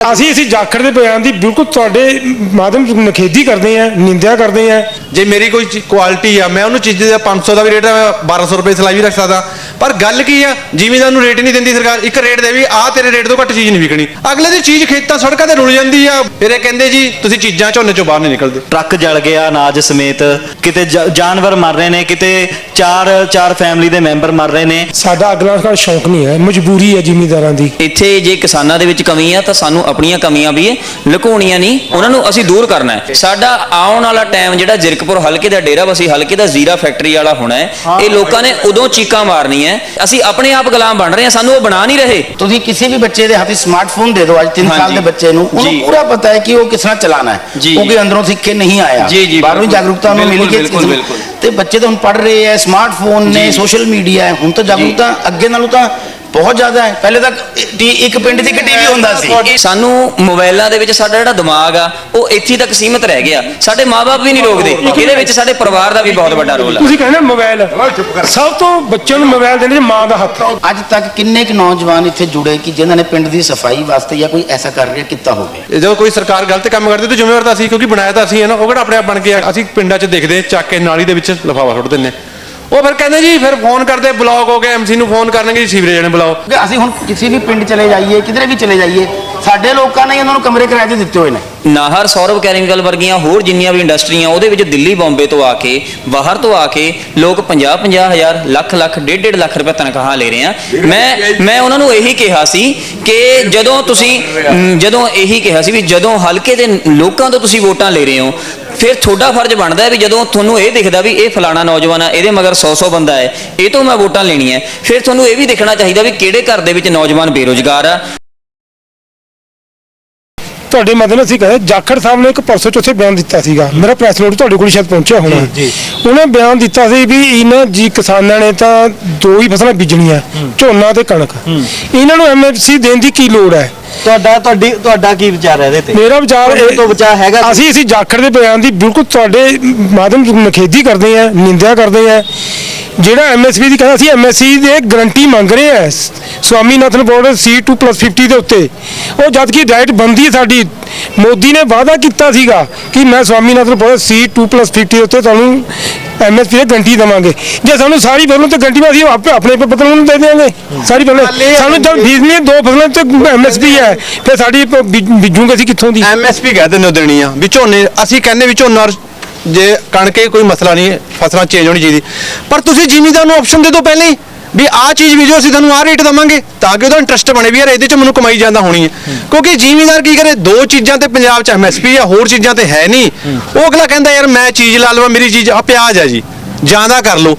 ਅਸੀਂ ਅਸੀਂ ਜਾਖੜ ਦੇ ਬਿਆਨ ਦੀ ਬਿਲਕੁਲ ਤੁਹਾਡੇ ਮਾਧਿਅਮ ਤੋਂ ਨਖੇਦੀ ਕਰਦੇ ਆ ਨਿੰਦਿਆ ਕਰਦੇ ਆ ਜੇ ਮੇਰੀ ਕੋਈ ਕੁਆਲਿਟੀ ਆ ਮੈਂ ਉਹਨੂੰ ਚੀਜ਼ ਦਾ 500 ਦਾ ਵੀ ਰੇਟ ਹੈ 1200 ਰੁਪਏ ਸਿਲਾਈ ਵੀ ਰੱਖ ਸਕਦਾ। ਪਰ ਗੱਲ ਕੀ ਆ ਜ਼ਿਮੀਦਾਰ ਨੂੰ ਰੇਟ ਹੀ ਨਹੀਂ ਦਿੰਦੀ ਸਰਕਾਰ ਇੱਕ ਰੇਟ ਦੇ ਵੀ ਆਹ ਤੇਰੇ ਰੇਟ ਤੋਂ ਘੱਟ ਚੀਜ਼ ਨਹੀਂ ਵਿਕਣੀ। ਅਗਲੇ ਦੀ ਚੀਜ਼ ਖੇਤਾਂ ਸੜਕਾਂ ਤੇ ਰੁਲ ਜਾਂਦੀ ਆ। ਫਿਰ ਇਹ ਕਹਿੰਦੇ ਜੀ ਤੁਸੀਂ ਚੀਜ਼ਾਂ ਝੋਨੇ ਚੋਂ ਬਾਹਰ ਨਹੀਂ ਨਿਕਲਦੇ। ਟਰੱਕ ਜਲ ਗਿਆ ਅਨਾਜ ਸਮੇਤ ਕਿਤੇ ਜ- ਜਾਨਵਰ ਮਰ ਰਹੇ ਨੇ ਕਿਤੇ ਚਾਰ ਚਾਰ ਫੈਮਿਲੀ ਦੇ ਮੈਂਬਰ ਮਰ ਰਹੇ ਨੇ। ਸਾਡਾ ਅਗਲਾ ਸਾਡਾ ਸ਼ੌਂਕ ਨਹੀਂ ਹੈ ਮਜਬੂਰੀ ਹੈ ਜ਼ਿਮੀਂਦਾਰਾਂ ਦੀ। ਇੱਥੇ ਜੇ ਕਿਸਾਨਾਂ ਦੇ ਵਿੱਚ ਕਮੀ ਆ ਤਾਂ ਸਾਨੂੰ ਆਪਣੀਆਂ ਕਮੀਆਂ ਵੀ ਲੁਕਾਉਣੀਆਂ ਨਹੀਂ ਉਹਨਾਂ ਨੂੰ ਅਸੀਂ ਦੂਰ ਕਰਨਾ ਹੈ ਸਾਡਾ ਆਉਣ ਵਾਲਾ ਟਾਈਮ ਜਿਹੜਾ ਜ਼ਿਰਕਪੁਰ ਹਲਕੇ ਦਾ ਡੇਰਾਬੱਸੀ ਹਲਕੇ ਦਾ ਜ਼ੀਰਾ ਫੈਕਟਰੀ ਵਾਲਾ ਹੋਣਾ ਹੈ ਇਹ ਲੋਕਾਂ ਨੇ ਉਦੋਂ ਚੀਕਾਂ ਮਾਰਨੀਆਂ ਅਸੀਂ ਆਪਣੇ ਆਪ ਗੁਲਾਮ ਬਣ ਰਹੇ ਹਾਂ ਸਾਨੂੰ ਉਹ ਬਣਾ ਨਹੀਂ ਰਹੇ ਤੁਸੀਂ ਕਿਸੇ ਵੀ ਬੱਚੇ ਦੇ ਹੱਥ ਸਮਾਰਟਫੋਨ ਦੇ ਦਿਓ ਅੱਜ 3 ਸਾਲ। ਦੇ ਬੱਚੇ ਨੂੰ ਉਹਨੂੰ। ਪੂਰਾ ਪਤਾ ਹੈ ਕਿ ਉਹ ਕਿਸ ਤਰ੍ਹਾਂ ਚਲਾਣਾ ਹੈ ਕਿਉਂਕਿ। ਅੰਦਰੋਂ ਸਿੱਖ ਕੇ ਨਹੀਂ ਆਇਆ ਬਾਹਰੋਂ। ਜਾਗਰੂਕਤਾ ਨੂੰ ਮਿਲ ਕੇ। ਤੇ ਬੱਚੇ ਤਾਂ ਹੁਣ ਪੜ ਰਹੇ ਹੈ ਸਮਾਰਟਫੋਨ ਨੇ। ਸੋਸ਼ਲ ਮੀਡੀਆ ਹੈ ਹੁਣ ਤਾਂ ਜਾਗਰੂਕਤਾ ਅੱਗੇ ਨਾਲੋਂ ਤਾਂ ਬਹੁਤ ਜ਼ਿਆਦਾ ਹੈ। ਪਹਿਲੇ ਤਾਂ ਟੀ- ਇੱਕ ਪਿੰਡ 'ਚ ਇੱਕ ਟੀਵੀ ਹੁੰਦਾ ਸੀ। ਸਾਨੂੰ ਮੋਬਾਈਲਾਂ ਦੇ ਵਿੱਚ ਸਾਡਾ ਜਿਹੜਾ ਦਿਮਾਗ ਆ ਉਹ ਇੱਥੇ ਤੱਕ ਸੀਮਤ ਰਹਿ ਗਿਆ। ਸਾਡੇ ਮਾਪੇ ਵੀ ਨਹੀਂ ਰੋਕਦੇ। ਇਹਦੇ ਵਿੱਚ ਸਾਡੇ ਪਰਿਵਾਰ ਦਾ ਵੀ ਬਹੁਤ ਵੱਡਾ ਰੋਲ ਆ। ਤੁਸੀਂ ਕਹਿੰਦੇ ਮੋਬਾਈਲ ਸਭ ਤੋਂ ਬੱਚਿਆਂ ਨੂੰ ਮੋਬਾਈਲ ਦੇਣੇ 'ਚ ਮਾਂ ਦਾ ਹੱਥ ਹੈ ਅੱਜ ਤੱਕ ਕਿੰਨੇ ਕੁ ਨੌਜਵਾਨ ਇੱਥੇ ਜੁੜੇ ਕਿ ਜਿਨ੍ਹਾਂ ਨੇ ਪਿੰਡ ਦੀ ਸਫ਼ਾਈ ਵਾਸਤੇ ਜਾਂ ਕੋਈ ਐਸਾ ਕਰ ਰਿਹਾ ਕੀਤਾ ਹੋਵੇ? ਇਹ ਜਦੋਂ ਕੋਈ ਸਰਕਾਰ ਗਲਤ ਕੰਮ ਕਰਦੀ ਤਾਂ ਜ਼ਿੰਮੇਵਾਰ ਤਾਂ ਅਸੀਂ ਕਿਉਂਕਿ ਬਣਾਇਆ ਤਾਂ ਅਸੀਂ ਹੈ ਨਾ? ਉਹ ਕਿਹੜਾ ਆਪਣੇ ਆਪ ਬਣ ਕੇ ਆ ਅਸੀਂ ਪਿੰਡਾਂ 'ਚ ਦੇਖਦੇ ਚੱਕ ਕੇ ਨਾਲੀ ਦੇ ਵਿੱਚ ਲਫਾਫਾ ਸੁੱਟ ਦਿੰਦੇ। ਉਹ ਫਿਰ ਕਹਿੰਦੇ ਜੀ ਫਿਰ ਫੋਨ ਕਰਦੇ ਬਲੌਕ ਹੋ ਗਿਆ ਐਮਸੀ ਨੂੰ ਫੋਨ ਕਰਨਗੇ ਜੀ ਸੀਵਰੇਜ ਨੇ ਬੁਲਾਓ। ਕਿ ਅਸੀਂ ਹੁਣ ਕਿਸੇ ਵੀ ਪਿੰਡ ਚਲੇ ਜਾਈਏ ਕਿਧਰੇ ਵੀ ਚਲੇ ਜਾਈਏ ਸਾਡੇ ਲੋਕਾਂ ਨੇ ਉਹਨਾਂ ਨੂੰ ਕਮਰੇ ਕਿਰਾਏ ਤੇ ਦਿੱਤੇ ਹੋਏ ਨੇ। ਨਾਹਰ ਸੌਰਵ ਕੈਰੀਕਲ ਵਰਗੀਆਂ ਹੋਰ ਜਿੰਨੀਆਂ ਵੀ ਇੰਡਸਟਰੀਆਂ ਉਹਦੇ ਵਿੱਚ ਦਿੱਲੀ ਬੰਬੇ ਤੋਂ ਆ ਕੇ ਬਾਹਰ ਤੋਂ ਆ ਕੇ ਲੋਕ 50 50 ਹਜ਼ਾਰ ਲੱਖ ਲੱਖ ਡੇਢ ਡੇਢ ਲੱਖ ਰੁਪਏ ਤਨਖਾਹ ਲੈ ਰਹੇ ਆ। ਮੈਂ ਮੈਂ ਉਹਨਾਂ ਨੂੰ ਇਹੀ ਕਿਹਾ ਸੀ ਕਿ ਜਦੋਂ ਤੁਸੀਂ ਜਦੋਂ ਇਹੀ ਕਿਹਾ ਸੀ ਵੀ ਜਦੋਂ ਹਲਕੇ ਦੇ ਲੋਕਾਂ ਤੋਂ ਤੁਸੀਂ ਵੋਟਾਂ ਲੈ ਰਹੇ ਹੋ ਫਿਰ ਤੁਹਾਡਾ ਫਰਜ਼ ਬਣਦਾ ਹੈ ਵੀ ਜਦੋਂ ਤੁਹਾਨੂੰ ਇਹ ਦਿਖਦਾ ਵੀ ਇਹ ਫਲਾਣਾ ਨੌਜਵਾਨ ਆ, ਇਹਦੇ ਮਗਰ 100 100 ਬੰਦਾ ਹੈ, ਇਹ ਤੋਂ ਮੈਂ ਵੋਟਾਂ ਲੈਣੀਆਂ ਫਿਰ ਤੁਹਾਨੂੰ ਇਹ ਵੀ ਦੇਖਣਾ ਚਾਹੀਦਾ ਵੀ ਕਿਹੜੇ ਘਰ ਦੇ ਵਿੱਚ ਨੌਜਵਾਨ ਬੇਰੋਜ਼ਗਾਰ ਆ। ਤੁਹਾਡੇ ਮਦਨ ਅਸੀਂ ਕਹਿੰਦੇ ਜਾਖੜ ਸਾਹਿਬ ਨੇ ਇੱਕ ਪਰਸੋਂ ਚੌਥੇ ਬਿਆਨ ਦਿੱਤਾ ਸੀਗਾ। ਮੇਰਾ ਪ੍ਰੈਸ ਨੋਟ ਤੁਹਾਡੇ ਕੋਲ ਸ਼ਾਇਦ ਪਹੁੰਚਿਆ ਹੋਣਾ। ਉਹਨੇ ਬਿਆਨ ਦਿੱਤਾ ਸੀ ਵੀ ਇਹਨਾਂ ਜੀ ਕਿਸਾਨਾਂ ਨੇ ਤਾਂ ਦੋ ਹੀ ਫਸਲਾਂ ਬੀਜਣੀਆਂ ਝੋਨਾ ਤੇ ਕਣਕ। ਇਹਨਾਂ ਨੂੰ ਐਮਐਫਸੀ ਦੇਣ ਦੀ ਕੀ ਲੋੜ ਹੈ? ਤੁਹਾਡਾ ਤੁਹਾਡੀ ਤੁਹਾਡਾ ਕੀ ਵਿਚਾਰ ਹੈ ਇਹਦੇ ਤੇ? ਮੇਰਾ ਵਿਚਾਰ ਤੁਹਾਡੇ ਤੋਂ ਬਚਾ ਹੈਗਾ? ਅਸੀਂ ਅਸੀਂ ਜਾਖੜ ਦੇ ਬਿਆਨ ਦੀ ਬਿਲਕੁਲ ਤੁਹਾਡੇ ਮਾਧਿਅਮ ਤੋਂ ਨਖੇਦੀ ਕਰਦੇ ਆ ਨਿੰਦਿਆ ਕਰਦੇ ਆ ਜਿਹੜਾ ਐਮਐਸਪੀ ਦੀ ਕਹਿੰਦਾ ਸੀ ਐਮਐਸਸੀ ਦੇ ਗਰੰਟੀ ਮੰਗ ਰਹੇ ਆ ਸਵਾਮੀਨਾਥਨ ਬੋਰਡ C2+50 ਦੇ ਉੱਤੇ। ਉਹ ਜਦ ਕਿ ਰਾਈਟ ਬੰਦੀ ਹੈ ਸਾਡੀ ਮੋਦੀ ਨੇ ਵਾਅਦਾ ਕੀਤਾ ਸੀਗਾ ਕਿ ਮੈਂ ਸਵਾਮੀਨਾਥਨ ਬੋਰਡ C2+50 ਦੇ ਉੱਤੇ ਤੁਹਾਨੂੰ ਐਮਐਸਪੀ ਦੀ ਗਰੰਟੀ ਦੇਵਾਂਗੇ। ਜੇ ਸਾਨੂੰ ਸਾਰੀ ਫਸਲਾਂ ਤੇ ਗਰੰਟੀ ਮੈਂ ਅਸੀਂ ਆਪੇ ਆਪਣੇ ਪੱਤਰ ਨੂੰ ਦੇ ਦੇਵਾਂਗੇ। ਸਾਰੀ ਫਸਲਾਂ ਸਾਨੂੰ ਜਦ ਬੀਜ ਨਹੀਂ ਦੋ ਫਸਲਾਂ ਤੇ ਐਮਐਸਪੀ ਹੈ। ਫਿਰ ਸਾਡੀ ਪ- ਬੀਜ- ਬੀਜੂਗੇ ਅਸੀਂ ਕਿੱਥੋਂ ਦੀ? ਐਮਐਸਪੀ ਕਹਿ ਦਿੰਦੇ ਹੋ ਦੇਣੀ ਆ। ਵੀ ਝੋਨੇ ਅਸੀਂ ਕਹਿੰਦੇ ਵੀ ਝੋਨਾ ਜੇ ਕਣਕੇ ਕੋਈ ਮਸਲਾ ਨਹੀਂ ਫਸਲਾਂ ਚੇਂਜ ਹੋਣੀ ਚਾਹੀਦੀ। ਪਰ ਤੁਸੀਂ ਜ਼ਿਮੀਦਾਰ ਨੂੰ ਆਪਸ਼ਨ ਦੇ ਦਿਓ ਪਹਿਲੇ ਹੀ। ਵੀ ਆਹ ਚੀਜ਼ ਬੀਜੋ ਅਸੀਂ ਤੁਹਾਨੂੰ ਆਹ ਰੇਟ ਦਵਾਂਗੇ ਤਾਂ ਕਿ ਉਹਦਾ ਇੰਟਰਸਟ ਬਣੇ ਵੀ ਯਾਰ ਇਹਦੇ ਚ ਮੈਨੂੰ ਕਮਾਈ ਜਾਂਦਾ ਹੋਣੀ ਹੈ। ਕਿਉਂਕਿ ਜ਼ਿਮੀਦਾਰ ਕੀ ਕਰੇ ਦੋ ਚੀਜ਼ਾਂ ਤੇ ਪੰਜਾਬ ਚ ਐਮਐਸਪੀ ਆ ਹੋਰ ਚੀਜ਼ਾਂ ਤੇ ਹੈ ਨਹੀਂ। ਉਹ ਅਗਲਾ ਕਹਿੰਦਾ ਯਾਰ ਮੈਂ ਚੀਜ਼ ਲਾ ਲਵਾਂ ਮੇਰੀ ਚੀਜ਼ ਆ ਪਿਆਜ਼ ਆ ਜੀ ਜ਼ਿਆਦਾ ਕਰ ਲਓ।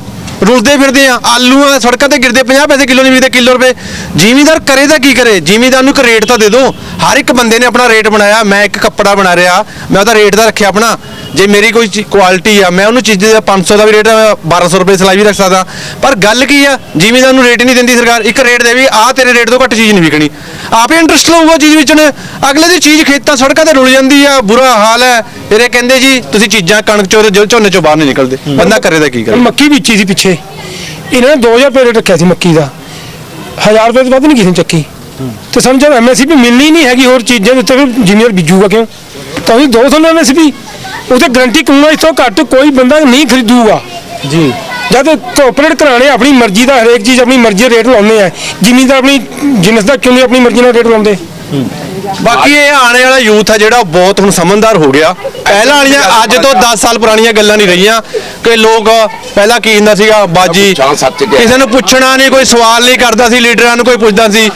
ਰੁਲਦੇ ਫਿਰਦੇ ਆ, ਆਲੂਆਂ ਸੜਕਾਂ ਤੇ ਗਿਰਦੇ 50 ਪੈਸੇ ਕਿਲੋ ਨਹੀਂ ਵਿਕਦੇ ਕਿਲੋ ਰੁਪਏ। ਜ਼ਿਮੀਦਾਰ ਕਰੇ ਤਾਂ ਕੀ ਕਰੇ? ਜ਼ਿਮੀਦਾਰ ਨੂੰ ਇੱਕ ਰੇਟ ਤਾਂ ਦੇ ਦਿਓ ਹਰ ਇੱਕ ਬੰਦੇ ਨੇ ਆਪਣਾ ਰੇਟ ਬਣਾਇਆ, ਮੈਂ ਇੱਕ ਕੱਪੜਾ ਬਣਾ ਰਿਹਾ, ਮੈਂ ਉਹਦਾ ਰੇਟ ਤਾਂ ਰੱਖਿਆ ਆਪਣਾ। ਜੇ ਮੇਰੀ ਕੋਈ ਕੁਆਲਿਟੀ ਆ, ਮੈਂ ਉਹਨੂੰ ਚੀਜ਼ ਦਾ 500 ਦਾ ਵੀ ਰੇਟ 1200 ਰੁਪਏ ਸਿਲਾਈ ਵੀ ਰੱਖ ਸਕਦਾ। ਪਰ ਗੱਲ ਕੀ ਆ? ਜ਼ਿਮੀਦਾਰ ਨੂੰ ਰੇਟ ਨਹੀਂ ਦਿੰਦੀ ਸਰਕਾਰ, ਇੱਕ ਰੇਟ ਦੇ ਵੀ, ਆਹ ਤੇਰੇ ਰੇਟ ਤੋਂ ਘੱਟ ਚੀਜ਼ ਨਹੀਂ ਵਿਕਣੀ। ਆਪੇ ਇੰਟਰਸਟ ਲਊਗਾ ਚੀਜ਼ ਵਿੱਚ ਅਗਲੇ ਦੀ ਚੀਜ਼ ਖੇਤਾਂ ਸੜਕਾਂ ਤੇ ਰੁਲ ਜਾਂਦੀ ਆ ਬੁਰਾ ਹਾਲ ਹੈ। ਫਿਰ ਇਹ ਕਹਿੰਦੇ ਜੀ ਤੁਸੀਂ ਚੀਜ਼ਾਂ ਕਣਕ ਚੋਂ ਤੇ ਝੋਨੇ ਚੋਂ ਬਾਹਰ ਨਹੀਂ ਨਿਕਲਦੇ। ਬੰਦਾ ਕਰੇ ਤਾਂ ਕੀ ਕਰੇ? ਮੱਕੀ ਬੀਜੀ ਸੀ ਪਿੱਛੇ। ਇਹਨਾਂ ਨੇ 2000 ਰੁਪਏ ਰੇਟ ਰੱਖਿਆ ਸੀ ਮੱਕੀ ਦਾ। 1000 ਰੁਪਏ ਤੋਂ ਵੱਧ ਨਹੀਂ ਕਿਸੇ ਨੇ ਚੱਕੀ। ਤੇ ਸਾਨੂੰ ਜਦ ਐਮਐਸਪੀ ਮਿਲਣੀ ਨਹੀਂ ਹੈਗੀ ਹੋਰ ਚੀਜ਼ਾਂ ਦੇ ਉੱਤੇ ਫਿਰ ਜ਼ਿਮੀਦਾਰ ਬੀਜੂਗਾ ਕਿਉਂ? ਤਾਂ ਵੀ ਦੋ ਤੁਹਾਨੂੰ ਐਮਐਸਪੀ ਉਹਦੇ ਗਰੰਟੀ ਕਹੂੰਗਾ ਇਸ ਤੋਂ ਘੱਟ ਕੋਈ ਬੰਦਾ ਨਹੀਂ ਖਰੀਦੂਗਾ। ਜੀ। ਜਦ ਕੋਆਪਰੇਟ ਘਰਾਣੇ ਆਪਣੀ ਮਰਜ਼ੀ ਦਾ ਹਰੇਕ ਚੀਜ਼ ਆਪਣੀ ਮਰਜ਼ੀ ਦਾ ਰੇਟ ਲਾਉਂਦੇ ਆ। ਜ਼ਿਮੀਦਾਰ ਆਪਣੀ ਜਿਨਸ ਦਾ ਕਿਉਂ ਨਹੀਂ ਆਪਣੀ ਮਰਜ਼ੀ ਨਾਲ ਰੇਟ ਲਾਉਂਦੇ। ਬਾਕੀ ਇਹ ਆਉਣੇ ਵਾਲਾ ਯੂਥ ਆ ਜਿਹੜਾ ਉਹ ਬਹੁਤ ਹੁਣ ਸਮਝਦਾਰ ਹੋ ਗਿਆ। ਪਹਿਲਾਂ ਵਾਲੀਆਂ ਅੱਜ ਤੋਂ 10 ਸਾਲ ਪੁਰਾਣੀਆਂ ਗੱਲਾਂ ਨਹੀਂ ਰਹੀਆਂ ਕਿ ਲੋਕ ਪਹਿਲਾਂ ਕੀ ਹੁੰਦਾ ਸੀਗਾ ਬਾਜੀ ਕਿਸੇ ਨੂੰ ਪੁੱਛਣਾ ਨਹੀਂ ਕੋਈ ਸਵਾਲ ਨਹੀਂ ਕਰਦਾ ਸੀ ਲੀਡਰਾਂ ਨੂੰ ਕੋਈ ਪੁੱਛਦਾ ਸੀ।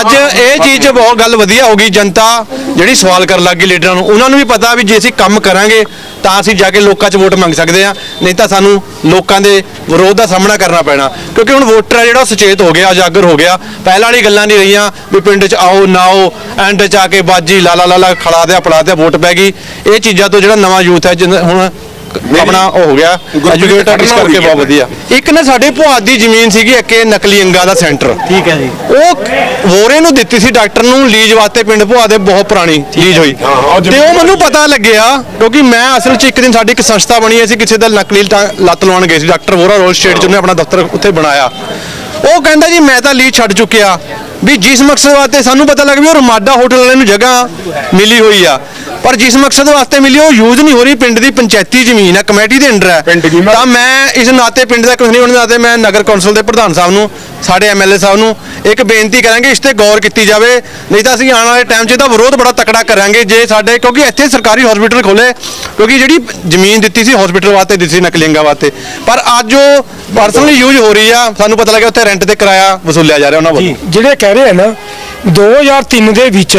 ਅੱਜ ਇਹ ਚੀਜ਼ 'ਚ ਬਹੁਤ ਗੱਲ ਵਧੀਆ ਹੋ ਗਈ, ਜਨਤਾ ਜਿਹੜੀ ਸਵਾਲ ਕਰਨ ਲੱਗ ਗਈ ਲੀਡਰਾਂ ਨੂੰ, ਉਹਨਾਂ ਨੂੰ ਵੀ ਪਤਾ ਵੀ ਜੇ ਅਸੀਂ ਕੰਮ ਕਰਾਂਗੇ ਤਾਂ ਅਸੀਂ ਜਾ ਕੇ ਲੋਕਾਂ 'ਚ ਵੋਟ ਮੰਗ ਸਕਦੇ ਆ ਨਹੀਂ ਤਾਂ ਸਾਨੂੰ ਲੋਕਾਂ ਦੇ ਵਿਰੋਧ ਦਾ ਸਾਹਮਣਾ ਕਰਨਾ ਪੈਣਾ। ਕਿਉਂਕਿ ਹੁਣ ਵੋਟਰ ਆ ਜਿਹੜਾ ਉਹ ਸੁਚੇਤ ਹੋ ਗਿਆ, ਉਜਾਗਰ ਹੋ ਗਿਆ। ਪਹਿਲਾਂ ਵਾਲੀ ਗੱਲਾਂ ਨਹੀਂ ਰਹੀਆਂ ਵੀ ਪਿੰਡ 'ਚ ਆਓ, ਨਾ ਆਓ, ਐਂਡ 'ਚ ਆ ਕੇ ਬਾਜੀ ਲਾਲਾ ਲਾਲਾ ਲਾ ਖੜਾ ਦਿਆ ਪੜਾ ਦਿਆ, ਵੋਟ ਪੈ ਗਈ। ਇਹ ਚੀਜ਼ਾਂ ਤੋਂ ਜਿਹੜਾ ਨਵਾਂ ਯੂਥ ਹੈ ਜਿਹਨੇ ਹੁਣ ਆਪਣਾ ਉਹ ਹੋ ਗਿਆ। ਐਜੂਕੇਟਡ ਇਸ ਕਰਕੇ ਬਹੁਤ ਵਧੀਆ। ਇੱਕ ਨਾ ਸਾਡੇ ਭੁਆਦ ਦੀ ਜ਼ਮੀਨ ਸੀਗੀ ਅੱਕੇ ਨਕਲੀ ਅੰਗਾ ਦਾ ਸੈਂਟਰ। ਠੀਕ ਹੈ ਜੀ। ਉਹ ਵੋਰੇ ਨੂੰ ਦਿੱਤੀ ਸੀ ਡਾਕਟਰ ਨੂੰ ਲੀਜ ਵਾਸਤੇ ਪਿੰਡ ਭੁਆ ਦੇ ਬਹੁਤ ਪੁਰਾਣੀ ਲੀਜ ਹੋਈ। ਤੇ ਉਹ ਮੈਨੂੰ ਪਤਾ ਲੱਗਿਆ ਕਿਉਂਕਿ ਮੈਂ ਅਸਲ 'ਚ ਇੱਕ ਦਿਨ ਸਾਡੀ ਇੱਕ ਸੰਸਥਾ ਬਣੀ ਅਸੀਂ ਕਿਸੇ ਦਾ ਨਕਲੀ ਲੱਤ ਲਵਾਉਣ ਗਏ ਸੀ। ਡਾਕਟਰ ਵੋਰਾ ਰੋਲ ਸਟੇਟ 'ਚ ਉਹਨੇ ਆਪਣਾ ਦਫ਼ਤਰ ਉੱਥੇ ਬਣਾਇਆ। ਉਹ ਕਹਿੰਦਾ ਜੀ ਮੈਂ ਤਾਂ ਲੀਜ ਛੱਡ ਚੁੱਕਿਆ। ਵੀ ਜਿਸ ਮਕਸਦ ਵਾਸਤੇ ਸਾਨੂੰ ਪਤਾ ਲੱਗ ਵੀ ਉਹ ਰਮਾਡਾ ਹੋਟਲ ਵਾਲੇ ਨੂੰ ਜਗ੍ਹਾ ਮਿਲੀ ਹੋਈ ਆ। ਪਰ ਜਿਸ ਮਕਸਦ ਵਾਸਤੇ ਮਿਲੀ ਉਹ ਯੂਜ਼ ਨਹੀਂ ਹੋ ਰਹੀ ਪਿੰਡ ਦੀ ਪੰਚਾਇਤੀ ਜ਼ਮੀਨ ਹੈ ਕਮੇਟੀ ਦੇ ਅੰਡਰ ਹੈ। ਤਾਂ ਮੈਂ ਇਸ ਨਾਤੇ ਪਿੰਡ ਦਾ ਕੁਝ ਨਹੀਂ ਹੋਣ ਦੇ ਨਾਤੇ ਮੈਂ ਨਗਰ ਕੌਂਸਲ ਦੇ ਪ੍ਰਧਾਨ ਸਾਹਿਬ ਨੂੰ ਸਾਡੇ ਐਮਐਲਏ ਸਾਹਿਬ ਨੂੰ ਇੱਕ ਬੇਨਤੀ ਕਰਾਂਗੇ ਇਸ ਤੇ ਗੌਰ ਕੀਤੀ ਜਾਵੇ। ਨਹੀਂ ਤਾਂ ਅਸੀਂ ਆਉਣ ਵਾਲੇ ਟਾਈਮ 'ਚ ਇਹਦਾ ਵਿਰੋਧ ਬੜਾ ਤਕੜਾ ਕਰਾਂਗੇ ਜੇ ਸਾਡੇ ਕਿਉਂਕਿ ਇੱਥੇ ਸਰਕਾਰੀ ਹਸਪੀਟਲ ਖੋਲੇ ਕਿਉਂਕਿ ਜਿਹੜੀ ਜ਼ਮੀਨ ਦਿੱਤੀ ਸੀ ਹਸਪੀਟਲ ਵਾਸਤੇ ਦਿੱਤੀ ਸੀ ਨਕਲਿੰਗਾ ਵਾਸਤੇ। ਪਰ ਅੱਜ ਉਹ ਪਰਸਨਲੀ ਯੂਜ਼ ਹੋ ਰਹੀ ਆ ਸਾਨੂੰ ਪਤਾ ਲੱਗਿਆ ਉੱਥੇ ਰੈਂਟ ਤੇ ਕਿਰਾਇਆ ਵਸੂਲਿਆ ਜਾ ਰਿਹਾ ਉਹਨਾਂ ਵੱਲੋਂ। ਜਿਹੜੇ ਕਹਿ ਰਹੇ ਆ ਨਾ 2003 ਦੇ ਵਿੱਚ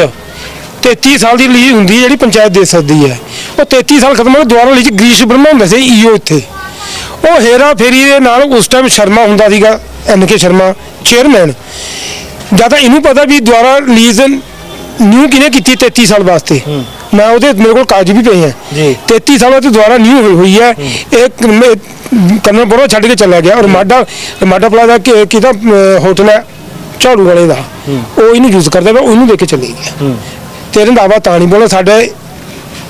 33 ਸਾਲ ਦੀ ਲੀਜ਼ ਹੁੰਦੀ ਹੈ ਜਿਹੜੀ ਪੰਚਾਇਤ ਦੇ ਸਕਦੀ ਹੈ। ਉਹ 33 ਸਾਲ ਖਤਮ ਹੋ ਦੁਆਰਾ ਲੀਜ਼ ਗਰੀਸ਼ ਬਰਮਾ ਹੁੰਦਾ ਸੀ ਈਓ ਇੱਥੇ। ਉਹ ਹੇਰਾ ਫੇਰੀ ਦੇ ਨਾਲ ਉਸ ਟਾਈਮ ਸ਼ਰਮਾ ਹੁੰਦਾ ਸੀਗਾ ਐਨ ਕੇ ਸ਼ਰਮਾ ਚੇਅਰਮੈਨ ਜ਼ਿਆਦਾ ਇਹਨੂੰ ਪਤਾ ਵੀ ਦੁਆਰਾ ਲੀਜ਼ ਨਿਊ ਕਿਨੇ ਕੀਤੀ 33 ਸਾਲ ਵਾਸਤੇ? ਮੈਂ ਉਹਦੇ ਮੇਰੇ ਕੋਲ ਕਾਗਜ਼ ਵੀ ਪਏ ਆ। ਜੀ। 33 ਸਾਲਾਂ ਤੋਂ ਦੁਆਰਾ ਨਿਊ ਹੋਈ ਹੋਈ ਹੈ। ਇਹ ਕੰਨਰ ਬਰੋ ਛੱਡ ਕੇ ਚਲਾ ਗਿਆ। ਔਰ ਮਾਡਾ ਮਾਡਾ ਪਲਾਜ਼ਾ ਕਿ ਕਿਹਦਾ ਹੋਟਲ ਹੈ ਝਾੜੂ ਵਾਲੇ ਦਾ। ਉਹ ਇਹਨੂੰ ਯੂਜ਼ ਕਰਦਾ ਵਾ ਉਹਨੂੰ ਦੇ ਕੇ ਚਲੇ ਗਿਆ। ਤੇ ਰੰਧਾਵਾ ਤਾਂ ਨਹੀਂ ਬੋਲਿਆ ਸਾਡੇ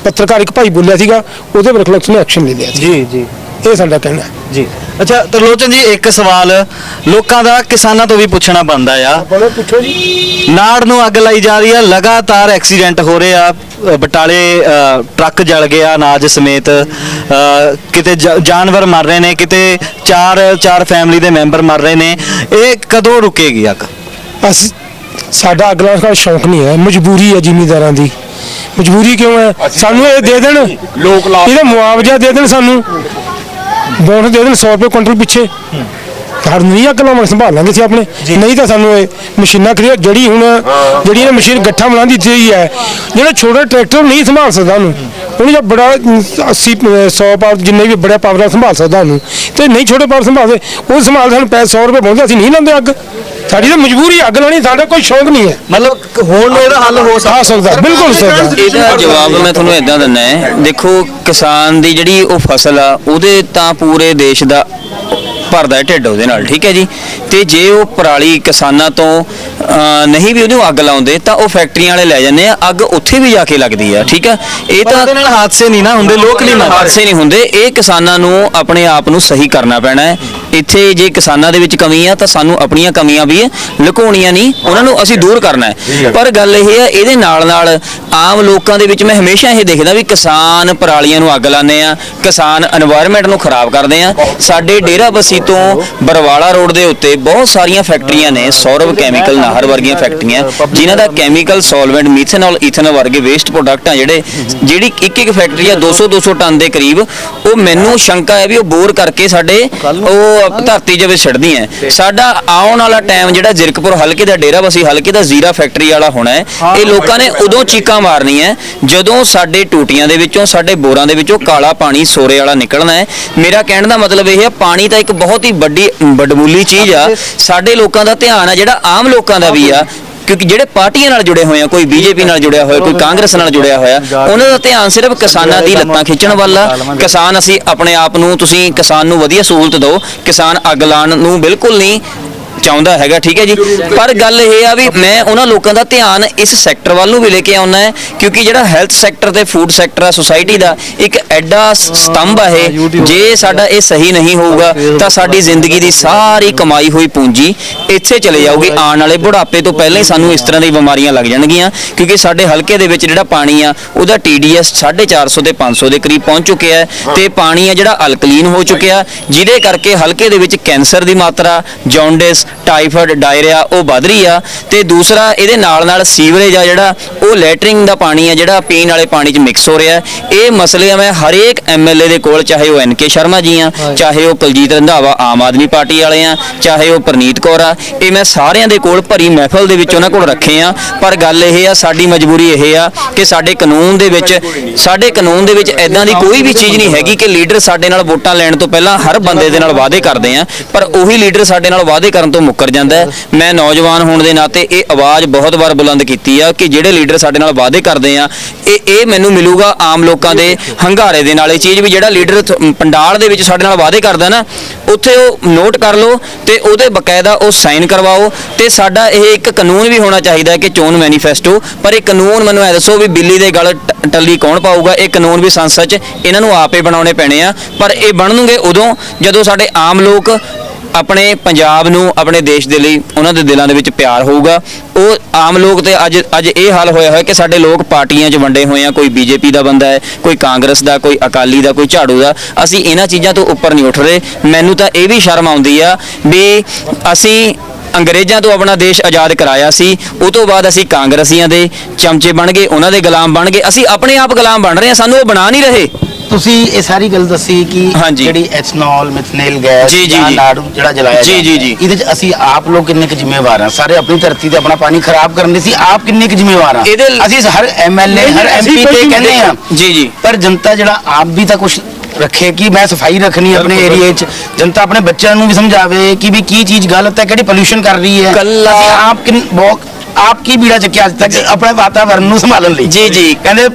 ਪੱਤਰਕਾਰ ਇੱਕ ਭਾਈ ਬੋਲਿਆ ਸੀਗਾ ਉਹਦੇ ਰਿਫਲੈਕਸ ਨੇ ਐਕਸ਼ਨ ਲੈ ਲਿਆ ਸੀ। ਜੀ ਜੀ। ਇਹ ਸਾਡਾ ਕਹਿਣਾ ਹੈ। ਜੀ। ਅੱਛਾ ਤਰਲੋਚਨ ਜੀ ਇੱਕ ਸਵਾਲ ਲੋਕਾਂ ਦਾ ਕਿਸਾਨਾਂ ਤੋਂ ਵੀ ਪੁੱਛਣਾ ਬਣਦਾ ਆ। ਬੋਲੋ ਪੁੱਛੋ ਜੀ। ਨਾੜ ਨੂੰ ਅੱਗ ਲਾਈ ਜਾ ਰਹੀ ਆ ਲਗਾਤਾਰ ਐਕਸੀਡੈਂਟ ਹੋ ਰਹੇ ਆ ਅ, ਬਟਾਲੇ ਅ, ਟਰੱਕ ਜਲ ਗਿਆ ਅਨਾਜ ਸਮੇਤ ਅ, ਕਿਤੇ ਜ- ਜਾਨਵਰ ਮਰ ਰਹੇ ਨੇ ਕਿਤੇ ਚਾਰ ਚਾਰ ਫੈਮਿਲੀ ਦੇ ਮੈਂਬਰ ਮਰ ਰਹੇ ਨੇ। ਇਹ ਕਦੋਂ ਰੁਕੇਗੀ ਅੱਗ? ਅਸੀਂ ਸਾਡਾ ਅਗਲਾ ਦਾ ਸ਼ੌਂਕ ਨਹੀਂ ਹੈ। ਮਜਬੂਰੀ ਹੈ ਜ਼ਿਮੀਂਦਾਰਾਂ ਦੀ। ਮਜਬੂਰੀ ਕਿਉਂ ਹੈ? ਸਾਨੂੰ ਇਹ ਦੇ ਦੇਣ। ਲੋਕ ਲਾ ਇਹਦਾ ਮੁਆਵਜ਼ਾ ਦੇ ਦੇਣ ਸਾਨੂੰ। ਬੋਨਸ ਦੇ ਦੇਣ 100 ਰੁਪਏ ਕੁਇੰਟਲ ਪਿੱਛੇ। ਹਰ ਨਹੀਂ ਅੱਗ ਲਾਵਾਂਗੇ ਸੰਭਾਲ ਲਾਂਗੇ ਸੀ ਆਪਣੇ। ਨਹੀਂ ਤਾਂ ਸਾਨੂੰ ਇਹ ਮਸ਼ੀਨਾਂ ਖਰੀਦ ਜਿਹੜੀ ਹੁਣ ਜਿਹੜੀ ਇਹ ਮਸ਼ੀਨ ਗੱਠਾ ਬਣਾਉਂਦੀ ਦਿੱਤੀ ਹੈ ਜਿਹੜਾ ਛੋਟਾ ਟਰੈਕਟਰ ਨਹੀਂ ਸੰਭਾਲ ਸਕਦਾ ਉਹਨੂੰ। ਉਹਨੂੰ ਜੇ ਬੜਾ 80 100 ਪਾਵਰ ਜਿੰਨੇ ਵੀ ਬੜਾ ਪਾਵਰ ਸੰਭਾਲ ਸਕਦਾ ਉਹਨੂੰ। ਤੇ ਨਹੀਂ ਛੋਟੇ ਪਾਵਰ ਸੰਭਾਲਦੇ ਉਹ ਸੰਭਾਲ ਸਾਨੂੰ ਪੈਸੇ 100 ਰੁਪਏ ਪਾਉਂਦੇ ਅਸੀਂ ਨਹੀਂ ਲਾਉਂਦੇ ਅੱਗ। ਸਾਡੀ ਤਾਂ ਮਜਬੂਰੀ ਹੈ, ਅੱਗ ਲਾਣੀ ਸਾਡਾ ਕੋਈ ਸ਼ੌਂਕ ਨਹੀਂ ਹੈ। ਮਤਲਬ ਹੁਣ ਇਹਦਾ ਹੱਲ ਹੋ ਆ ਸਕਦਾ ਬਿਲਕੁਲ ਸਕਦਾ। ਇਹਦਾ ਜਵਾਬ ਮੈਂ ਤੁਹਾਨੂੰ ਇਦਾਂ ਦਿੰਦਾ ਹੈ। ਦੇਖੋ ਕਿਸਾਨ ਦੀ ਜਿਹੜੀ ਉਹ ਫਸਲ ਆ ਉਹਦੇ ਤਾਂ ਪੂਰੇ ਦੇਸ਼ ਦਾ ਭਰਦਾ ਹੈ ਢਿੱਡ ਉਹਦੇ ਨਾਲ ਠੀਕ ਹੈ ਜੀ? ਤੇ ਜੇ ਉਹ ਪਰਾਲੀ ਕਿਸਾਨਾਂ ਤੋਂ ਨਹੀਂ ਵੀ ਉਹਨੂੰ ਅੱਗ ਲਾਉਂਦੇ ਤਾਂ ਉਹ ਫੈਕਟਰੀਆਂ ਵਾਲੇ ਲੈ ਜਾਂਦੇ ਆ ਅੱਗ ਉੱਥੇ ਵੀ ਜਾ ਕੇ ਲੱਗਦੀ ਹੈ ਠੀਕ ਹੈ? ਇਹ ਤਾਂ ਉਹਦੇ ਨਾਲ ਹਾਦਸੇ ਨਹੀਂ ਨਾ ਹੁੰਦੇ ਲੋਕ ਨਹੀਂ ਮਰਦੇ ਹਾਦਸੇ ਨਹੀਂ ਹੁੰਦੇ ਇਹ ਕਿਸਾਨਾਂ ਨੂੰ ਆਪਣੇ ਆਪ ਨੂੰ ਸਹੀ ਕਰਨਾ ਪੈਣਾ ਹੈ। ਇੱਥੇ ਜੇ ਕਿਸਾਨਾਂ ਦੇ ਵਿੱਚ ਕਮੀ ਆ ਤਾਂ ਸਾਨੂੰ ਆਪਣੀਆਂ ਕਮੀਆਂ ਵੀ ਲੁਕਾਉਣੀਆਂ ਨਹੀਂ ਉਹਨਾਂ ਨੂੰ ਅਸੀਂ ਦੂਰ ਕਰਨਾ ਹੈ। ਪਰ ਗੱਲ ਇਹ ਹੈ ਇਹਦੇ ਨਾਲ ਨਾਲ ਆਮ ਲੋਕਾਂ ਦੇ ਵਿੱਚ ਮੈਂ ਹਮੇਸ਼ਾ ਇਹ ਦੇਖਦਾ ਵੀ ਕਿਸਾਨ ਪਰਾਲੀਆਂ ਨੂੰ ਅੱਗ ਲਾਉਂਦੇ ਆ ਕਿਸਾਨ এনवायरमेंट ਨੂੰ ਖਰਾਬ ਕਰਦੇ ਆ। ਸਾਡੇ ਡੇਰਾ ਬੱਸੀ ਤੋਂ ਬਰਵਾਲਾ ਰੋਡ ਦੇ ਉੱਤੇ ਬਹੁਤ ਸਾਰੀਆਂ ਫੈਕਟਰੀਆਂ ਨੇ ਸੌਰਵ ਕੈਮੀਕਲ ਨਾਹਰ ਵਰਗੀਆਂ ਫੈਕਟਰੀਆਂ ਜਿਨ੍ਹਾਂ ਦਾ ਕੈਮੀਕਲ ਸੋਲਵੈਂਟ ਮੀਥੇਨੋਲ ਈਥੇਨੋਲ ਵਰਗੇ ਵੇਸਟ ਪ੍ਰੋਡਕਟ ਆ ਜਿਹੜੇ ਜਿਹੜੀ ਇੱਕ ਇੱਕ ਫੈਕਟਰੀ ਆ 200 200 ਟਨ ਦੇ ਕਰੀਬ ਉਹ ਮੈਨੂੰ ਸ਼ੰਕਾ ਹੈ ਵੀ ਉਹ ਬੋਰ ਕਰਕੇ ਸਾਡੇ ਉਹ ਧਰਤੀ ਦੇ ਵਿੱਚ ਛੱਡਦੀਆਂ ਸਾਡਾ ਆਉਣ ਵਾਲਾ ਟਾਈਮ ਜਿਹੜਾ ਜ਼ਿਰਕਪੁਰ ਹਲਕੇ ਦਾ ਡੇਰਾਬੱਸੀ ਹਲਕੇ ਦਾ ਜ਼ੀਰਾ ਫੈਕਟਰੀ ਵਾਲਾ ਹੋਣਾ ਹੈ ਇਹ ਲੋਕਾਂ ਨੇ ਉਦੋਂ ਚੀਕਾਂ ਮਾਰਨੀਆਂ ਹੈ ਜਦੋਂ ਸਾਡੇ ਟੂਟੀਆਂ ਦੇ ਵਿੱਚੋਂ ਸਾਡੇ ਬੋਰਾਂ ਦੇ ਵਿੱਚੋਂ ਕਾਲਾ ਪਾਣੀ ਸੋਰੇ ਵਾਲਾ ਨਿਕਲਣਾ ਹੈ। ਮੇਰਾ ਕਹਿਣ ਦਾ ਮਤਲਬ ਇਹ ਹੈ ਪਾਣੀ ਤਾਂ ਇੱਕ ਬਹੁਤ ਹੀ ਵੱਡੀ ਵੱਡਮੁੱਲੀ ਚੀਜ਼ ਆ। ਸਾਡੇ ਲੋਕਾਂ ਦਾ ਧਿਆਨ ਆ ਜਿਹੜਾ ਆਮ ਲੋਕਾਂ ਦਾ ਵੀ ਆ ਕਿਉਂਕਿ ਜਿਹੜੇ ਪਾਰਟੀਆਂ ਨਾਲ ਜੁੜੇ ਹੋਏ ਆ ਕੋਈ ਬੀਜੇਪੀ ਨਾਲ ਜੁੜਿਆ ਹੋਇਆ ਕੋਈ ਕਾਂਗਰਸ ਨਾਲ ਜੁੜਿਆ ਹੋਇਆ ਉਹਨਾਂ ਦਾ ਧਿਆਨ ਸਿਰਫ ਕਿਸਾਨਾਂ ਦੀ ਲੱਤਾਂ ਖਿੱਚਣ ਵੱਲ ਆ। ਕਿਸਾਨ ਅਸੀਂ ਆਪਣੇ ਆਪ ਨੂੰ ਤੁਸੀਂ ਕਿਸਾਨ ਨੂੰ ਵਧੀਆ ਸਹੂਲਤ ਦਿਓ। ਕਿਸਾਨ ਅੱਗ ਲਾਉਣ ਨੂੰ ਬਿਲਕੁਲ ਨਹੀਂ ਚਾਹੁੰਦਾ ਹੈਗਾ, ਠੀਕ ਹੈ ਜੀ? ਪਰ ਗੱਲ ਇਹ ਆ ਵੀ ਮੈਂ ਉਹਨਾਂ ਲੋਕਾਂ ਦਾ ਧਿਆਨ ਇਸ ਸੈਕਟਰ ਵੱਲ ਨੂੰ ਵੀ ਲੈ ਕੇ ਆਉਣਾ ਹੈ, ਕਿਉਂਕਿ ਜਿਹੜਾ ਹੈਲਥ ਸੈਕਟਰ ਤੇ ਫੂਡ ਸੈਕਟਰ ਆ ਸੋਸਾਇਟੀ ਦਾ, ਇੱਕ ਐਡਾ ਸਤੰਭ ਆ ਇਹ। ਜੇ ਸਾਡਾ ਇਹ ਸਹੀ ਨਹੀਂ ਹੋਊਗਾ, ਤਾਂ ਸਾਡੀ ਜ਼ਿੰਦਗੀ ਦੀ ਸਾਰੀ ਕਮਾਈ ਹੋਈ ਪੂੰਜੀ ਇੱਥੇ ਚਲੇ ਜਾਊਗੀ। ਆਉਣ ਵਾਲੇ ਬੁਢਾਪੇ ਤੋਂ ਪਹਿਲਾਂ ਹੀ ਸਾਨੂੰ ਇਸ ਤਰ੍ਹਾਂ ਦੀ ਬਿਮਾਰੀਆਂ ਲੱਗ ਜਾਣਗੀਆਂ, ਕਿਉਂਕਿ ਸਾਡੇ ਹਲਕੇ ਦੇ ਵਿੱਚ ਜਿਹੜਾ ਪਾਣੀ ਆ, ਉਹਦਾ TDS 450 ਤੇ 500 ਦੇ ਕਰੀਬ ਪਹੁੰਚ ਚੁੱਕਿਆ ਹੈ ਤੇ ਪਾਣੀ ਆ ਜਿਹੜਾ ਅਲਕਲੀਨ ਹੋ ਚੁੱਕਿਆ, ਜਿਹਦੇ ਕਰਕੇ ਹਲਕੇ ਦੇ ਵਿੱਚ ਕੈਂਸਰ ਦੀ ਮਾਤਰਾ ਜੌਂਡਿਸ ਟਾਈਫਾਇਡ ਡਾਇਰੀਆ ਉਹ ਵੱਧ ਰਹੀ ਆ। ਤੇ ਦੂਸਰਾ ਇਹਦੇ ਨਾਲ ਨਾਲ ਸੀਵਰੇਜ ਆ ਜਿਹੜਾ ਉਹ ਲੈਟਰਿੰਗ ਦਾ ਪਾਣੀ ਆ ਜਿਹੜਾ ਪੀਣ ਵਾਲੇ ਪਾਣੀ 'ਚ ਮਿਕਸ ਹੋ ਰਿਹਾ। ਇਹ ਮਸਲੇ ਆ ਮੈਂ ਹਰੇਕ ਐਮਐਲਏ ਦੇ ਕੋਲ ਚਾਹੇ ਉਹ ਐਨਕੇ ਸ਼ਰਮਾ ਜੀ ਆ ਚਾਹੇ ਉਹ ਕੁਲਜੀਤ ਰੰਧਾਵਾ ਆਮ ਆਦਮੀ ਪਾਰਟੀ ਵਾਲੇ ਆ ਚਾਹੇ ਉਹ ਪ੍ਰਨੀਤ ਕੌਰ ਆ ਇਹ ਮੈਂ ਸਾਰਿਆਂ ਦੇ ਕੋਲ ਭਰੀ ਮਹਿਫਲ ਦੇ ਵਿੱਚ ਉਹਨਾਂ ਕੋਲ ਰੱਖੇ ਆ। ਪਰ ਗੱਲ ਇਹ ਆ ਸਾਡੀ ਮਜਬੂਰੀ ਇਹ ਆ ਕਿ ਸਾਡੇ ਕਾਨੂੰਨ ਦੇ ਵਿੱਚ ਸਾਡੇ ਕਾਨੂੰਨ ਦੇ ਵਿੱਚ ਐਦਾਂ ਦੀ ਕੋਈ ਵੀ ਚੀਜ਼ ਨਹੀਂ ਹੈਗੀ ਕਿ ਲੀਡਰ ਸਾਡੇ ਨਾਲ ਵੋਟਾਂ ਲੈਣ ਤੋਂ ਪਹਿਲਾਂ ਹਰ ਬੰਦੇ ਦੇ ਨਾਲ ਵਾਅਦੇ ਕਰਦੇ ਆ। ਪਰ ਉਹੀ ਲੀਡਰ ਸਾਡੇ ਨਾਲ ਵਾਅਦੇ ਕਰਨ ਤੋਂ ਮੁੱਕਰ ਜਾਂਦਾ ਹੈ। ਮੈਂ ਨੌਜਵਾਨ ਹੋਣ ਦੇ ਨਾਤੇ ਇਹ ਆਵਾਜ਼ ਬਹੁਤ ਵਾਰ ਬੁਲੰਦ ਕੀਤੀ ਆ ਕਿ ਜਿਹੜੇ ਲੀਡਰ ਸਾਡੇ ਨਾਲ ਵਾਅਦੇ ਕਰਦੇ ਆ, ਇਹ ਇਹ ਮੈਨੂੰ ਮਿਲੂਗਾ ਆਮ ਲੋਕਾਂ ਦੇ ਹੰਗਾਰੇ ਦੇ ਨਾਲ। ਇਹ ਚੀਜ਼ ਵੀ ਜਿਹੜਾ ਲੀਡਰ ਥ- ਪੰਡਾਲ ਦੇ ਵਿੱਚ ਸਾਡੇ ਨਾਲ ਵਾਅਦੇ ਕਰਦਾ ਨਾ, ਉੱਥੇ ਉਹ ਨੋਟ ਕਰ ਲਓ ਤੇ ਉਹਦੇ ਬਕਾਇਦਾ ਉਹ ਸਾਈਨ ਕਰਵਾਓ ਤੇ ਸਾਡਾ ਇਹ ਇੱਕ ਕਾਨੂੰਨ ਵੀ ਹੋਣਾ ਚਾਹੀਦਾ ਹੈ ਕਿ ਚੋਣ ਮੈਨੀਫੈਸਟੋ, ਪਰ ਇਹ ਕਾਨੂੰਨ ਮੈਨੂੰ ਐ ਦੱਸੋ ਵੀ ਬਿੱਲੀ ਦੇ ਗਲ ਟ- ਟੱਲੀ ਕੌਣ ਪਾਊਗਾ? ਇਹ ਕਾਨੂੰਨ ਵੀ ਸੰਸਦ 'ਚ ਇਹਨਾਂ ਨੂੰ ਆਪੇ ਬਣਾਉਣੇ ਪੈਣੇ ਆ, ਪਰ ਇਹ ਬਣਨਗੇ ਉਦੋਂ ਜਦੋਂ ਸਾਡੇ ਆਮ ਲੋਕ ਆਪਣੇ ਪੰਜਾਬ ਨੂੰ ਆਪਣੇ ਦੇਸ਼ ਦੇ ਲਈ ਉਹਨਾਂ ਦੇ ਦਿਲਾਂ ਦੇ ਵਿੱਚ ਪਿਆਰ ਹੋਊਗਾ। ਉਹ ਆਮ ਲੋਕ ਤੇ ਅੱਜ ਅੱਜ ਇਹ ਹਾਲ ਹੋਇਆ ਹੋਇਆ ਕਿ ਸਾਡੇ ਲੋਕ ਪਾਰਟੀਆਂ 'ਚ ਵੰਡੇ ਹੋਏ ਆ ਕੋਈ ਬੀਜੇਪੀ ਦਾ ਬੰਦਾ ਹੈ ਕੋਈ ਕਾਂਗਰਸ ਦਾ ਕੋਈ ਅਕਾਲੀ ਦਾ ਕੋਈ ਝਾੜੂ ਦਾ। ਅਸੀਂ ਇਹਨਾਂ ਚੀਜ਼ਾਂ ਤੋਂ ਉੱਪਰ ਨਹੀਂ ਉੱਠ ਰਹੇ। ਮੈਨੂੰ ਤਾਂ ਇਹ ਵੀ ਸ਼ਰਮ ਆਉਂਦੀ ਆ ਵੀ ਅਸੀਂ ਅੰਗਰੇਜ਼ਾਂ ਤੋਂ ਆਪਣਾ ਦੇਸ਼ ਆਜ਼ਾਦ ਕਰਾਇਆ ਸੀ। ਉਹ ਤੋਂ ਬਾਅਦ ਅਸੀਂ ਕਾਂਗਰਸੀਆਂ ਦੇ ਚਮਚੇ ਬਣ ਗਏ ਉਹਨਾਂ ਦੇ ਗੁਲਾਮ ਬਣ ਗਏ। ਅਸੀਂ ਆਪਣੇ ਆਪ ਗੁਲਾਮ ਬਣ ਰਹੇ ਹਾਂ ਸਾਨੂੰ ਉਹ ਬਣਾ ਨਹੀਂ ਰਹੇ। ਤੁਸੀਂ ਇਹ ਸਾਰੀ ਗੱਲ ਦੱਸੀ ਕਿ ਹਾਂਜੀ। ਜਿਹੜੀ ਐਥਨੋਲ ਮਿਥਨੇਲ ਗੈਸ ਜੀ, ਜੀ, ਜਾਂ ਜੀ। ਨਾੜੂ ਜਿਹੜਾ ਜਲਾਇਆ ਜੀ, ਜੀ, ਹੈ, ਜੀ। ਇਹਦੇ ਚ ਅਸੀਂ ਆਪ ਲੋਕ ਕਿੰਨੇ ਕੁ ਜ਼ਿੰਮੇਵਾਰ ਹਾਂ? ਸਾਰੇ ਆਪਣੀ ਧਰਤੀ ਤੇ ਆਪਣਾ ਪਾਣੀ ਖਰਾਬ ਕਰਨ ਦੇ ਸੀ ਆਪ ਕਿੰਨੇ ਕੁ ਜ਼ਿੰਮੇਵਾਰ ਹਾਂ? ਇਹਦੇ ਲ- ਅਸੀਂ ਹਰ ਐਮਐਲਏ ਹਰ ਐਮਪੀ ਤੇ ਕਹਿੰਦੇ ਆ ਜੀ, ਜੀ। ਪਰ ਜਨਤਾ ਜਿਹੜਾ ਆਪ ਵੀ ਤਾਂ ਕੁਝ ਰੱਖੇ ਕਿ ਮੈਂ ਸਫ਼ਾਈ ਰੱਖਣੀ ਹੈ ਆਪਣੇ ਏਰੀਏ 'ਚ। ਜਨਤਾ ਆਪਣੇ ਬੱਚਿਆਂ ਨੂੰ ਵੀ ਸਮਝਾਵੇ ਕਿ ਵੀ ਕੀ ਚੀਜ਼ ਗਲਤ ਹੈ ਕਿਹੜੀ ਪੋਲੂਸ਼ਨ ਕਰ ਰਹੀ ਹੈ। ਕੱਲਾ- ਅਸੀਂ ਆਪ ਕਿੰਨ ਬਹੁਤ ਆਪ ਕੀ ਬੀੜਾ ਚੱਕਿਆ ਅੱਜ ਤੱਕ ਆਪਣੇ ਵਾਤਾਵਰਣ ਨੂੰ ਸੰਭਾਲਣ ਲਈ? ਜੀ, ਜੀ। ਕਹਿੰਦੇ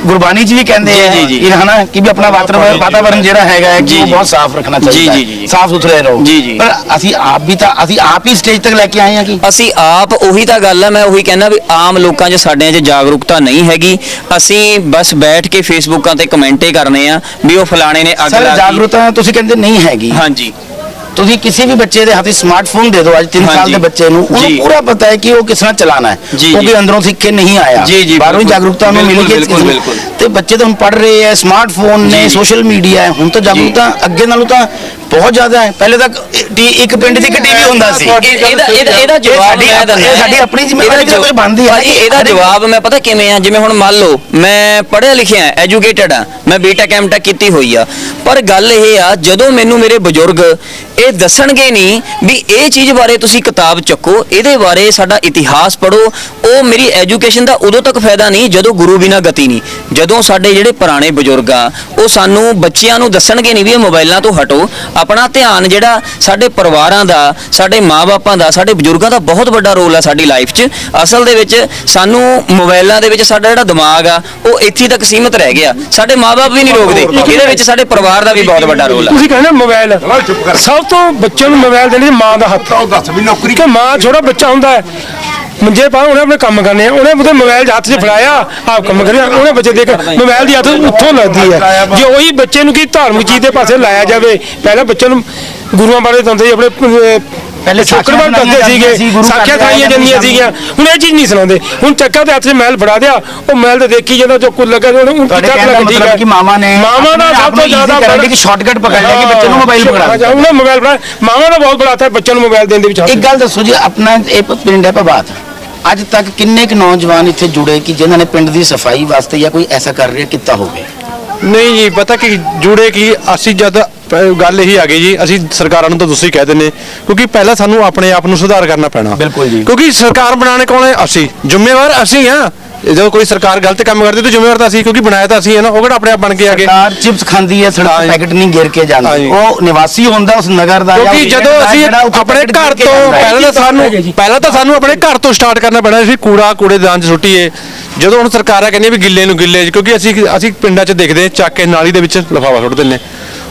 ਗੁਰਬਾਣੀ 'ਚ ਵੀ ਕਹਿੰਦੇ ਜੀ, ਆ ਜੀ, ਜੀ। ਕਿ ਹਨਾ ਕਿ ਵੀ ਆਪਣਾ ਵਾਤਾਵਰਣ ਜਿਹੜਾ ਹੈਗਾ ਹੈ ਕਿ ਜੀ, ਉਹ ਜੀ। ਬਹੁਤ ਸਾਫ਼ ਰੱਖਣਾ ਜੀ, ਚਾਹੀਦਾ ਜੀ, ਜੀ, ਜੀ। ਸਾਫ਼ ਸੁਥਰੇ ਰਹੋ ਜੀ, ਜੀ। ਪਰ ਅਸੀਂ ਆਪ ਵੀ ਤਾਂ ਅਸੀਂ ਆਪ ਹੀ ਸਟੇਜ ਤੱਕ ਲੈ ਕੇ ਆਏ ਹਾਂ ਕਿ ਅਸੀਂ ਆਪ ਉਹੀ ਤਾਂ ਗੱਲ ਹੈ ਮੈਂ ਉਹੀ ਕਹਿੰਦਾ ਵੀ ਆਮ ਲੋਕਾਂ 'ਚ ਸਾਡਿਆਂ 'ਚ ਜਾਗਰੂਕਤਾ ਨਹੀਂ ਹੈਗੀ ਅਸੀਂ ਬਸ ਬੈਠ ਕੇ ਫੇਸਬੁੱਕਾਂ ਤੇ ਕਮੈਂਟੇ ਕਰਨੇ ਆ ਵੀ ਉਹ ਫਲਾਣੇ ਨੇ ਅੱਗ ਸਰ ਲਾ ਦਿੱਤੀ ਜਾਗਰੂਕਤਾ ਤੁਸੀਂ ਕਹਿੰਦੇ ਨਹੀਂ ਹੈਗੀ ਹਾਂਜੀ ਤੁਸੀਂ ਕਿਸੇ ਵੀ ਬੱਚੇ ਦੇ ਹੱਥ ਸਮਾਰਟਫੋਨ ਦੇ ਦਿਓ ਅੱਜ 3 ਸਾਲ। ਦੇ ਬੱਚੇ ਨੂੰ। ਉਹਨੂੰ ਪੂਰਾ ਪਤਾ ਹੈ ਕਿ ਉਹ ਕਿਸ ਤਰ੍ਹਾਂ ਚਲਾਣਾ ਹੈ ਕਿਉਂਕਿ ਜੀ। ਅੰਦਰੋਂ ਸਿੱਖ ਕੇ ਨਹੀਂ ਆਇਆ ਬਾਹਰੋਂ। ਜਾਗਰੂਕਤਾ ਉਹਨੂੰ ਮਿਲੀ ਬਿਲਕੁਲ, ਕਿ ਬਿਲਕੁਲ, ਬਿਲਕੁਲ। ਤੇ ਬੱਚੇ ਤਾਂ ਹੁਣ ਪੜ ਰਹੇ ਹੈ ਸਮਾਰਟਫੋਨ ਨੇ। ਸੋਸ਼ਲ ਮੀਡੀਆ ਹੈ ਹੁਣ ਤਾਂ ਜਾਗਰੂਕਤਾ ਅੱਗੇ ਨਾਲੋਂ ਤਾਂ ਬਹੁਤ ਜ਼ਿਆਦਾ ਹੈ ਪਹਿਲੇ ਤੱਕ ਇੱਕ ਪਿੰਡ ਦੀ ਇੱਕ ਟੀਵੀ ਹੁੰਦਾ ਸੀ ਇਹ- ਇਹਦਾ ਇਹਦਾ ਇਹਦਾ ਇਹ ਜਵਾਬ ਸਾਡੀ ਮੈਂ ਸਾਡੀ ਆਪਣੀ ਜ਼ਿੰਮੇਵਾਰੀ ਕੋਈ ਬਣਦੀ ਹੈ ਇਹਦਾ ਜਵਾਬ ਮੈਂ ਪਤਾ ਕਿਵੇਂ ਆ ਜਿਵੇਂ ਹੁਣ ਮੰਨ ਲਓ ਮੈਂ ਪੜ੍ਹਿਆ ਲਿਖਿਆ ਐਜੂਕੇਟਡ ਆ ਮੈਂ ਬੀਟੈਕ ਐਮਟੈਕ ਕੀਤੀ ਹੋਈ ਆ ਪਰ ਗੱਲ ਇਹ ਆ ਜਦੋਂ ਮੈਨੂੰ ਮੇਰੇ ਬਜ਼ੁਰਗ ਇਹ ਦੱਸਣਗੇ ਨਹੀਂ ਵੀ ਇਹ ਚੀਜ਼ ਬਾਰੇ ਤੁਸੀਂ ਕਿਤਾਬ ਚੱਕੋ ਇਹਦੇ ਬਾਰੇ ਸਾਡਾ ਇਤਿਹਾਸ ਪੜੋ ਉਹ ਮੇਰੀ ਐਜੂਕੇਸ਼ਨ ਦਾ ਉਦੋਂ ਤੱਕ ਫਾਇਦਾ ਨਹੀਂ ਜਦੋਂ ਗੁਰੂ ਬਿਨਾ ਗਤੀ ਨਹੀਂ। ਜਦੋਂ ਸਾਡੇ ਜਿਹੜੇ ਪੁਰਾਣੇ ਬਜ਼ੁਰਗ ਆ ਉਹ ਸਾਨੂੰ ਬੱਚਿਆਂ ਨੂੰ ਦੱਸਣਗੇ ਨਹੀਂ ਵੀ ਇਹ ਮੋਬਾਈਲਾਂ ਤੋਂ ਹਟੋ। ਆਪਣਾ ਧਿਆਨ ਜਿਹੜਾ ਸਾਡੇ ਪਰਿਵਾਰਾਂ ਦਾ ਸਾਡੇ ਮਾਪਿਆਂ ਦਾ ਸਾਡੇ ਬਜ਼ੁਰਗਾਂ ਦਾ ਬਹੁਤ ਵੱਡਾ ਰੋਲ ਆ ਸਾਡੀ ਲਾਈਫ 'ਚ। ਅਸਲ ਦੇ ਵਿੱਚ ਸਾਨੂੰ ਮੋਬਾਈਲਾਂ ਦੇ ਵਿੱਚ ਸਾਡਾ ਜਿਹੜਾ ਦਿਮਾਗ ਆ ਉਹ ਇੱਥੇ ਤੱਕ ਸੀਮਿਤ ਰਹਿ ਗਿਆ। ਸਾਡੇ ਮਾਪੇ ਵੀ ਨਹੀਂ ਰੋਕਦੇ। ਇਹਦੇ ਵਿੱਚ ਸਾਡੇ ਪਰਿਵਾਰ ਦਾ ਵੀ ਬਹੁਤ ਵੱਡਾ ਰੋਲ ਆ। ਤੁਸੀਂ ਕਹਿੰਦੇ ਮੋਬਾਈਲ ਸਭ ਤੋਂ ਬੱਚੇ ਨੂੰ ਮੋਬਾਈਲ ਦੇਣ ਦੀ ਮਾਂ ਦਾ ਹੱਥ। ਉਹ ਦੱਸ ਵੀ ਨੌਕਰੀ ਕਿ ਮਾਂ ਛੋਟਾ ਬੱਚਾ ਹੁੰਦਾ ਹੈ। ਮੰਜੇ ਪਾ ਉਹਨੇ ਆਪਣੇ ਕੰਮ ਕਰਨੇ ਆ। ਉਹਨੇ ਉਹਦੇ ਮੋਬਾਈਲ 'ਚ ਹੱਥ 'ਚ ਫੜਾਇਆ ਆਪ ਕੰਮ ਕਰਿਆ। ਉਹਨੇ ਬੱਚੇ ਦੇਖ ਮੋਬਾਈਲ ਦੀ ਹੱਥ ਉੱਥੋਂ ਲੱਗਦੀ ਹੈ। ਜੇ ਉਹੀ ਬੱਚੇ ਨੂੰ ਕੀ ਧਾਰਮਿਕ ਚੀਜ਼ ਦੇ ਪਾਸੇ ਲਾਇਆ ਜਾਵੇ ਪਹਿਲਾਂ ਬੱਚੇ ਨੂੰ ਗੁਰੂਆਂ ਬਾਰੇ ਦੱਸਦੇ ਸੀ ਆਪਣੇ ਅਹ, ਪਹਿਲੇ ਸ਼ੁਕਰਵਾਰ ਸਾਖੀਆਂ ਦੱਸਦੇ ਸੀਗੇ ਸਾਖੀਆਂ ਦੇ ਖਾਈਆਂ ਜਾਂਦੀਆਂ ਸੀਗੀਆਂ। ਹੁਣ ਇਹ ਚੀਜ਼ ਨਹੀਂ ਸੁਣਾਉਂਦੇ। ਹੁਣ ਚੱਕਾ ਦੇ ਹੱਥ 'ਚ ਮਹਿਲ ਫੜਾ ਦਿਆ ਉਹ ਮਹਿਲ ਤੇ ਦੇਖੀ ਜਾਂਦਾ ਜੋ ਕੁੱਲ ਲੱਗਾ ਉਹਨੂੰ ਦਾ ਲੱਗ ਠੀਕ ਹੈ? ਕਿ ਮਾਵਾਂ ਨੇ ਮਾਵਾਂ ਦਾ ਸਭ ਤੋਂ ਜ਼ਿਆਦਾ ਕਰਨ ਕਿ shortcut ਪਕੜ ਲਿਆ ਕਿ ਬੱਚੇ ਨੂੰ ਪਕੜਾ ਦਿਓ। ਉਹਨੇ ਮੋਬਾਈਲ ਫੜਾ ਮਾਵਾਂ ਦਾ ਬਹੁਤ ਬੜਾ ਹੱਥ ਹੈ ਬੱਚਿਆਂ ਨੂੰ ਮੋਬਾਈਲ ਦੇਣ ਦੇ ਵਿੱਚ ਇੱਕ ਗੱਲ ਦੱਸੋ ਜੀ ਆਪਣਾ ਇਹ ਪਿੰਡ ਹੈ ਪ੍ਰਭਾਤ। ਅੱਜ ਤੱਕ ਕਿੰਨੇ ਕੁ ਨੌਜਵਾਨ ਇੱਥੇ ਜੁੜੇ ਕਿ ਜਿਨ੍ਹਾਂ ਨੇ ਪਿੰਡ ਦੀ ਸਫ਼ਾਈ ਵਾਸਤੇ ਜਾਂ ਕੋਈ ਐਸਾ ਕਰ ਰਿਹਾ ਕੀਤਾ ਹੋਵੇ? ਨਹੀਂ ਜੀ ਪਤਾ ਕਿ ਜੁੜੇ ਕੀ? ਅਸੀਂ ਜਦ ਪ- ਗੱਲ ਇਹੀ ਆ ਗਈ ਜੀ ਅਸੀਂ ਸਰਕਾਰਾਂ ਨੂੰ ਤਾਂ ਤੁਸੀਂ ਕਹਿ ਦਿੰਦੇ ਕਿਉਂਕਿ ਪਹਿਲਾਂ ਸਾਨੂੰ ਆਪਣੇ ਆਪ ਨੂੰ ਸੁਧਾਰ ਕਰਨਾ ਪੈਣਾ ਬਿਲਕੁਲ ਜੀ। ਕਿਉਂਕਿ ਸਰਕਾਰ ਬਣਾਉਣੇ ਕੌਣ ਹੈ ਅਸੀਂ ਜ਼ਿੰਮੇਵਾਰ ਅਸੀਂ ਆ ਜਦੋਂ ਕੋਈ ਸਰਕਾਰ ਗਲਤ ਕੰਮ ਕਰਦੀ ਤਾਂ ਜ਼ਿੰਮੇਵਾਰ ਤਾਂ ਅਸੀਂ ਕਿਉਂਕਿ ਬਣਾਇਆ ਤਾਂ ਅਸੀਂ ਹੈ ਨਾ ਉਹ ਕਿਹੜਾ ਆਪਣੇ ਆਪ ਬਣ ਕੇ ਆ ਗਏ ਸਰਕਾਰ ਚਿਪਸ ਖਾਂਦੀ ਹੈ ਸੜਕ ਹਾਂਜੀ। ਪੈਕਟ ਨਹੀਂ ਗਿਰ ਕੇ ਜਾਂਦਾ ਹਾਂਜੀ। ਉਹ ਨਿਵਾਸੀ ਹੁੰਦਾ ਉਸ ਨਗਰ ਦਾ ਜਾਂ ਕਿਉਂਕਿ ਉਸ ਜਦੋਂ ਦਾ ਅਸੀਂ ਜਿਹੜਾ ਉੱਥੇ ਆਪਣੇ ਘਰ ਗਿਰ ਕੇ ਤੋਂ ਜਾਂਦਾ ਹੈ। ਪਹਿਲਾਂ ਤਾਂ ਸਾਨੂੰ ਪਹਿਲਾਂ ਤਾਂ ਸਾਨੂੰ ਆਪਣੇ ਘਰ ਤੋਂ ਸਟਾਰਟ ਕਰਨਾ ਪੈਣਾ ਅਸੀਂ ਕੂੜਾ ਕੂੜੇਦਾਨ 'ਚ ਸੁੱਟੀਏ ਜਦੋਂ ਹੁਣ ਸਰਕਾਰਾਂ ਕਹਿੰਦੀਆਂ ਵੀ ਗਿੱਲੇ ਨੂੰ ਗਿੱਲੇ 'ਚ ਕਿਉਂਕਿ ਅਸੀਂ ਅਸੀਂ ਪਿੰਡਾਂ 'ਚ ਦੇਖਦੇ ਹਾਂ, ਚੱਕ ਕੇ ਨਾਲੀ ਦੇ ਵਿੱਚ ਲਿਫਾਫਾ ਸੁੱਟ ਦਿੰਦੇ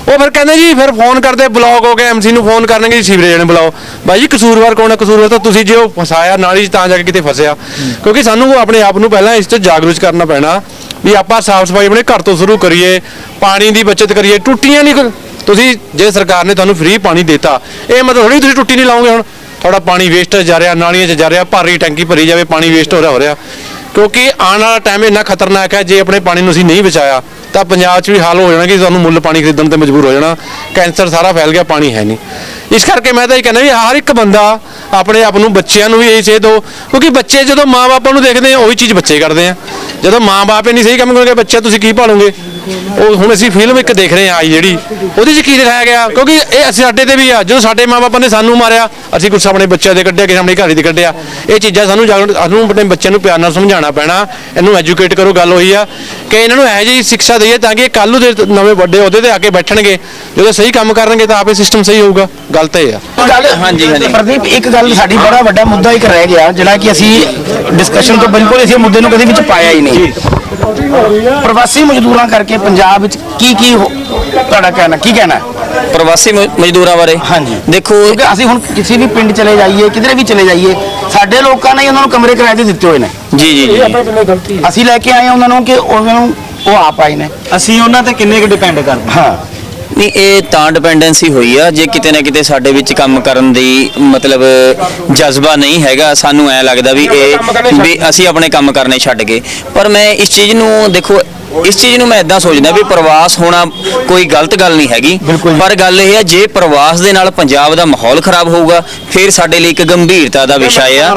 ਉਹ ਫਿਰ ਕਹਿੰਦੇ ਜੀ, ਫਿਰ ਫੋਨ ਕਰਦੇ ਬਲੌਕ ਹੋ ਗਏ ਐਮਸੀ ਨੂੰ ਫੋਨ ਕਰਨਗੇ ਜੀ, ਸੀਵਰੇਜ ਨੇ ਬੁਲਾਓ ਬਾਈ ਜੀ, ਕਸੂਰਵਾਰ ਕੌਣ ਹੈ ਕਸੂਰਵਾਰ ਤਾਂ ਤੁਸੀਂ ਜੇ ਉਹ ਫਸਾਇਆ, ਨਾਲੀ 'ਚ ਤਾਂ ਜਾ ਕੇ ਕਿਤੇ ਫਸਿਆ। ਕਿਉਂਕਿ ਸਾਨੂੰ ਆਪਣੇ ਆਪ ਨੂੰ ਪਹਿਲਾਂ ਇਸ 'ਚ ਜਾਗਰੂਕ ਕਰਨਾ ਪੈਣਾ ਵੀ ਆਪਾਂ ਸਾਫ਼ ਸਫ਼ਾਈ ਆਪਣੇ ਘਰ ਤੋਂ ਸ਼ੁਰੂ ਕਰੀਏ, ਪਾਣੀ ਦੀ ਬਚਤ ਕਰੀਏ, ਟੁੱਟੀਆਂ ਨਹੀਂ ਤੁਸੀਂ ਜੇ ਸਰਕਾਰ ਨੇ ਤੁਹਾਨੂੰ ਫ੍ਰੀ ਪਾਣੀ ਦਿੱਤਾ, ਇਹ ਮਤਲਬ ਥੋੜੀ ਤੁਸੀਂ ਟੁੱਟੀ ਨਹੀਂ ਲਾਓਗੇ ਹੁਣ। ਤੁਹਾਡਾ ਪਾਣੀ ਵੇਸਟ ਜਾ ਰਿਹਾ, ਨਾਲੀਆਂ 'ਚ ਜਾ ਰਿਹਾ, ਭਾਰੀ ਟੈਂਕੀ ਭਰੀ ਜਾਵੇ, ਪਾਣੀ ਵੇਸਟ ਹੋ ਰਿਹਾ ਹੋ ਰਿਹਾ। ਕਿਉਂਕਿ ਆਉਣ ਵਾਲਾ ਟਾਈਮ ਇੰਨਾ ਖਤਰਨਾਕ ਹੈ, ਜੇ ਆਪਣੇ ਪਾਣੀ ਨੂੰ ਅਸੀਂ ਨਹੀਂ ਬਚਾਇਆ ਤਾਂ ਪੰਜਾਬ 'ਚ ਵੀ ਹਾਲ ਹੋ ਜਾਣਾ ਕਿ ਸਾਨੂੰ ਮੁੱਲ ਪਾਣੀ ਖਰੀਦਣ ਤੇ ਮਜਬੂਰ ਹੋ ਜਾਣਾ। ਕੈਂਸਰ ਸਾਰਾ ਫੈਲ ਗਿਆ, ਪਾਣੀ ਹੈ ਨਹੀਂ। ਇਸ ਕਰਕੇ ਮੈਂ ਤਾਂ ਇਹ ਕਹਿੰਦਾ ਵੀ ਹਰ ਇੱਕ ਬੰਦਾ ਆਪਣੇ ਆਪ ਨੂੰ, ਬੱਚਿਆਂ ਨੂੰ ਵੀ ਇਹ ਸੇਧ ਦਿਓ, ਕਿਉਂਕਿ ਬੱਚੇ ਜਦੋਂ ਮਾਪੇ ਨੂੰ ਦੇਖਦੇ ਆ, ਉਹੀ ਚੀਜ਼ ਬੱਚੇ ਕਰਦੇ ਆ। ਜਦੋਂ ਮਾਪੇ ਨਹੀਂ ਸਹੀ ਕੰਮ ਕਰਨਗੇ, ਬੱਚਾ ਤੁਸੀਂ ਕੀ ਭਾਲੋਗੇ? ਉਹ ਹੁਣ ਅਸੀਂ ਫਿਲਮ ਇੱਕ ਦੇਖ ਰਹੇ ਆ, ਆਈ ਜਿਹੜੀ। ਉਹਦੇ 'ਚ ਕੀ ਦਿਖਾਇਆ ਗਿਆ? ਕਿਉਂਕਿ ਇਹ ਅਸੀਂ ਸਾਡੇ ਤੇ ਵੀ ਆ। ਜਦੋਂ ਸਾਡੇ ਮਾਪੇ ਨੇ ਸਾਨੂੰ ਮਾਰਿਆ, ਅਸੀਂ ਕੁਛ ਆਪਣੇ ਬੱਚਿਆਂ ਦੇ ਕੱਢਿਆ, ਕਿਸੇ ਆਪਣੇ ਘਰ ਦੇ ਕੱਢਿਆ। ਇਹ ਚੀਜ਼ਾਂ ਸਾਨੂੰ ਜਾਗਰੂਕ ਸਾਨੂੰ ਆਪਣੇ ਬੱਚਿਆਂ ਨੂੰ ਪਿਆਰ ਨਾਲ ਸਮਝਾਉਣਾ ਪੈਣਾ। ਇਹਨੂੰ ਐਜੂਕੇਟ ਕਰੋ, ਗੱਲ ਉਹੀ ਆ। ਕਿ ਇਹਨਾਂ ਨੂੰ ਇਹੋ ਜਿਹੀ ਸਿੱਖਿਆ ਦਈਏ ਤਾਂ ਕਿ ਕੱਲ ਨੂੰ ਦੇ ਨਵੇਂ ਵੱਡੇ ਅਹੁਦੇ ਤੇ ਆ ਕੇ ਬੈਠਣਗੇ ਜਦੋਂ ਸਹੀ ਕੰਮ ਕਰਨਗੇ ਤਾਂ ਆਪੇ ਸਿਸਟਮ ਸਹੀ ਹੋਊਗਾ। ਗੱਲ ਤਾਂ ਇਹ ਆ। ਗੱਲ ਹਾਂਜੀ, ਹਾਂਜੀ। ਪ੍ਰਦੀਪ ਇੱਕ ਗੱਲ ਸਾਡੀ ਬੜਾ ਵੱਡਾ ਮੁੱਦਾ ਇੱਕ ਰਹਿ ਗਿਆ ਜਿਹੜਾ ਕਿ ਅਸੀਂ ਡਿਸਕਸ਼ਨ ਤੋਂ ਬਿਲਕੁਲ ਇਸੇ ਮੁੱਦੇ ਨੂੰ ਕਦੇ ਵਿੱਚ ਪਾਇਆ ਹੀ ਨਹੀਂ। ਪ੍ਰਵਾਸੀ ਮਜ਼ਦੂਰਾਂ ਕਰਕੇ ਪੰਜਾਬ ਵਿੱਚ ਕੀ ਕੀ ਤੁਹਾਡਾ ਕਹਿਣਾ ਕੀ ਕਹਿਣਾ? ਹੈ? ਪ੍ਰਵਾਸੀ ਮਜ਼ਦੂਰਾਂ ਬਾਰੇ? ਹਾਂਜੀ। ਦੇਖੋ ਅਸੀਂ ਹੁਣ ਕਿਸੇ ਵੀ ਪਿੰਡ ਚਲੇ ਜਾਈਏ ਕਿਧਰੇ ਵੀ ਚਲੇ ਜਾਈਏ ਸਾਡੇ ਲੋਕਾਂ ਨੇ ਉਹਨਾਂ ਨੂੰ ਕਮਰੇ ਕਿਰਾਏ ਤੇ ਦਿੱਤੇ ਹੋਏ ਨੇ। ਜੀ ਜੀ ਜੀ। ਆਪਣੇ ਪਿੰਡ ਗਲਤੀ ਅਸੀਂ ਲੈ ਕੇ ਆਏ ਉਹਨਾਂ ਨੂੰ ਕਿ ਉਹਨਾਂ ਨੂੰ ਉਹ ਆਪ ਆਏ ਨੇ। ਅਸੀਂ ਉਹਨਾਂ ਤੇ ਕਿੰਨੇ ਕੁ ਡਿਪੈਂਡ ਕਰਦੇ ਹਾਂ? ਨਹੀਂ ਇਹ ਤਾਂ ਡਿਪੈਂਡੈਂਸੀ ਹੋਈ ਆ। ਜੇ ਕਿਤੇ ਨਾ ਕਿਤੇ ਸਾਡੇ ਵਿੱਚ ਕੰਮ ਕਰਨ ਦੀ ਮਤਲਬ ਜਜ਼ਬਾ ਨਹੀਂ ਹੈਗਾ ਸਾਨੂੰ ਐ ਲੱਗਦਾ ਵੀ ਇਹ ਵੀ ਅਸੀਂ ਆਪਣੇ ਕੰਮ ਕਰਨੇ ਛੱਡ ਗਏ। ਪਰ ਮੈਂ ਇਸ ਚੀਜ਼ ਨੂੰ ਦੇਖੋ ਇਸ ਚੀਜ਼ ਨੂੰ ਮੈਂ ਇਦਾਂ ਸੋਚਦਾ ਵੀ ਪ੍ਰਵਾਸ ਹੋਣਾ ਕੋਈ ਗਲਤ ਗੱਲ ਨਹੀਂ ਹੈਗੀ। ਪਰ ਗੱਲ ਇਹ ਹੈ ਜੇ ਪ੍ਰਵਾਸ ਦੇ ਨਾਲ ਪੰਜਾਬ ਦਾ ਮਾਹੌਲ ਖਰਾਬ ਹੋਊਗਾ ਫਿਰ ਸਾਡੇ ਲਈ ਇੱਕ ਗੰਭੀਰਤਾ ਦਾ ਵਿਸ਼ਾ ਆ।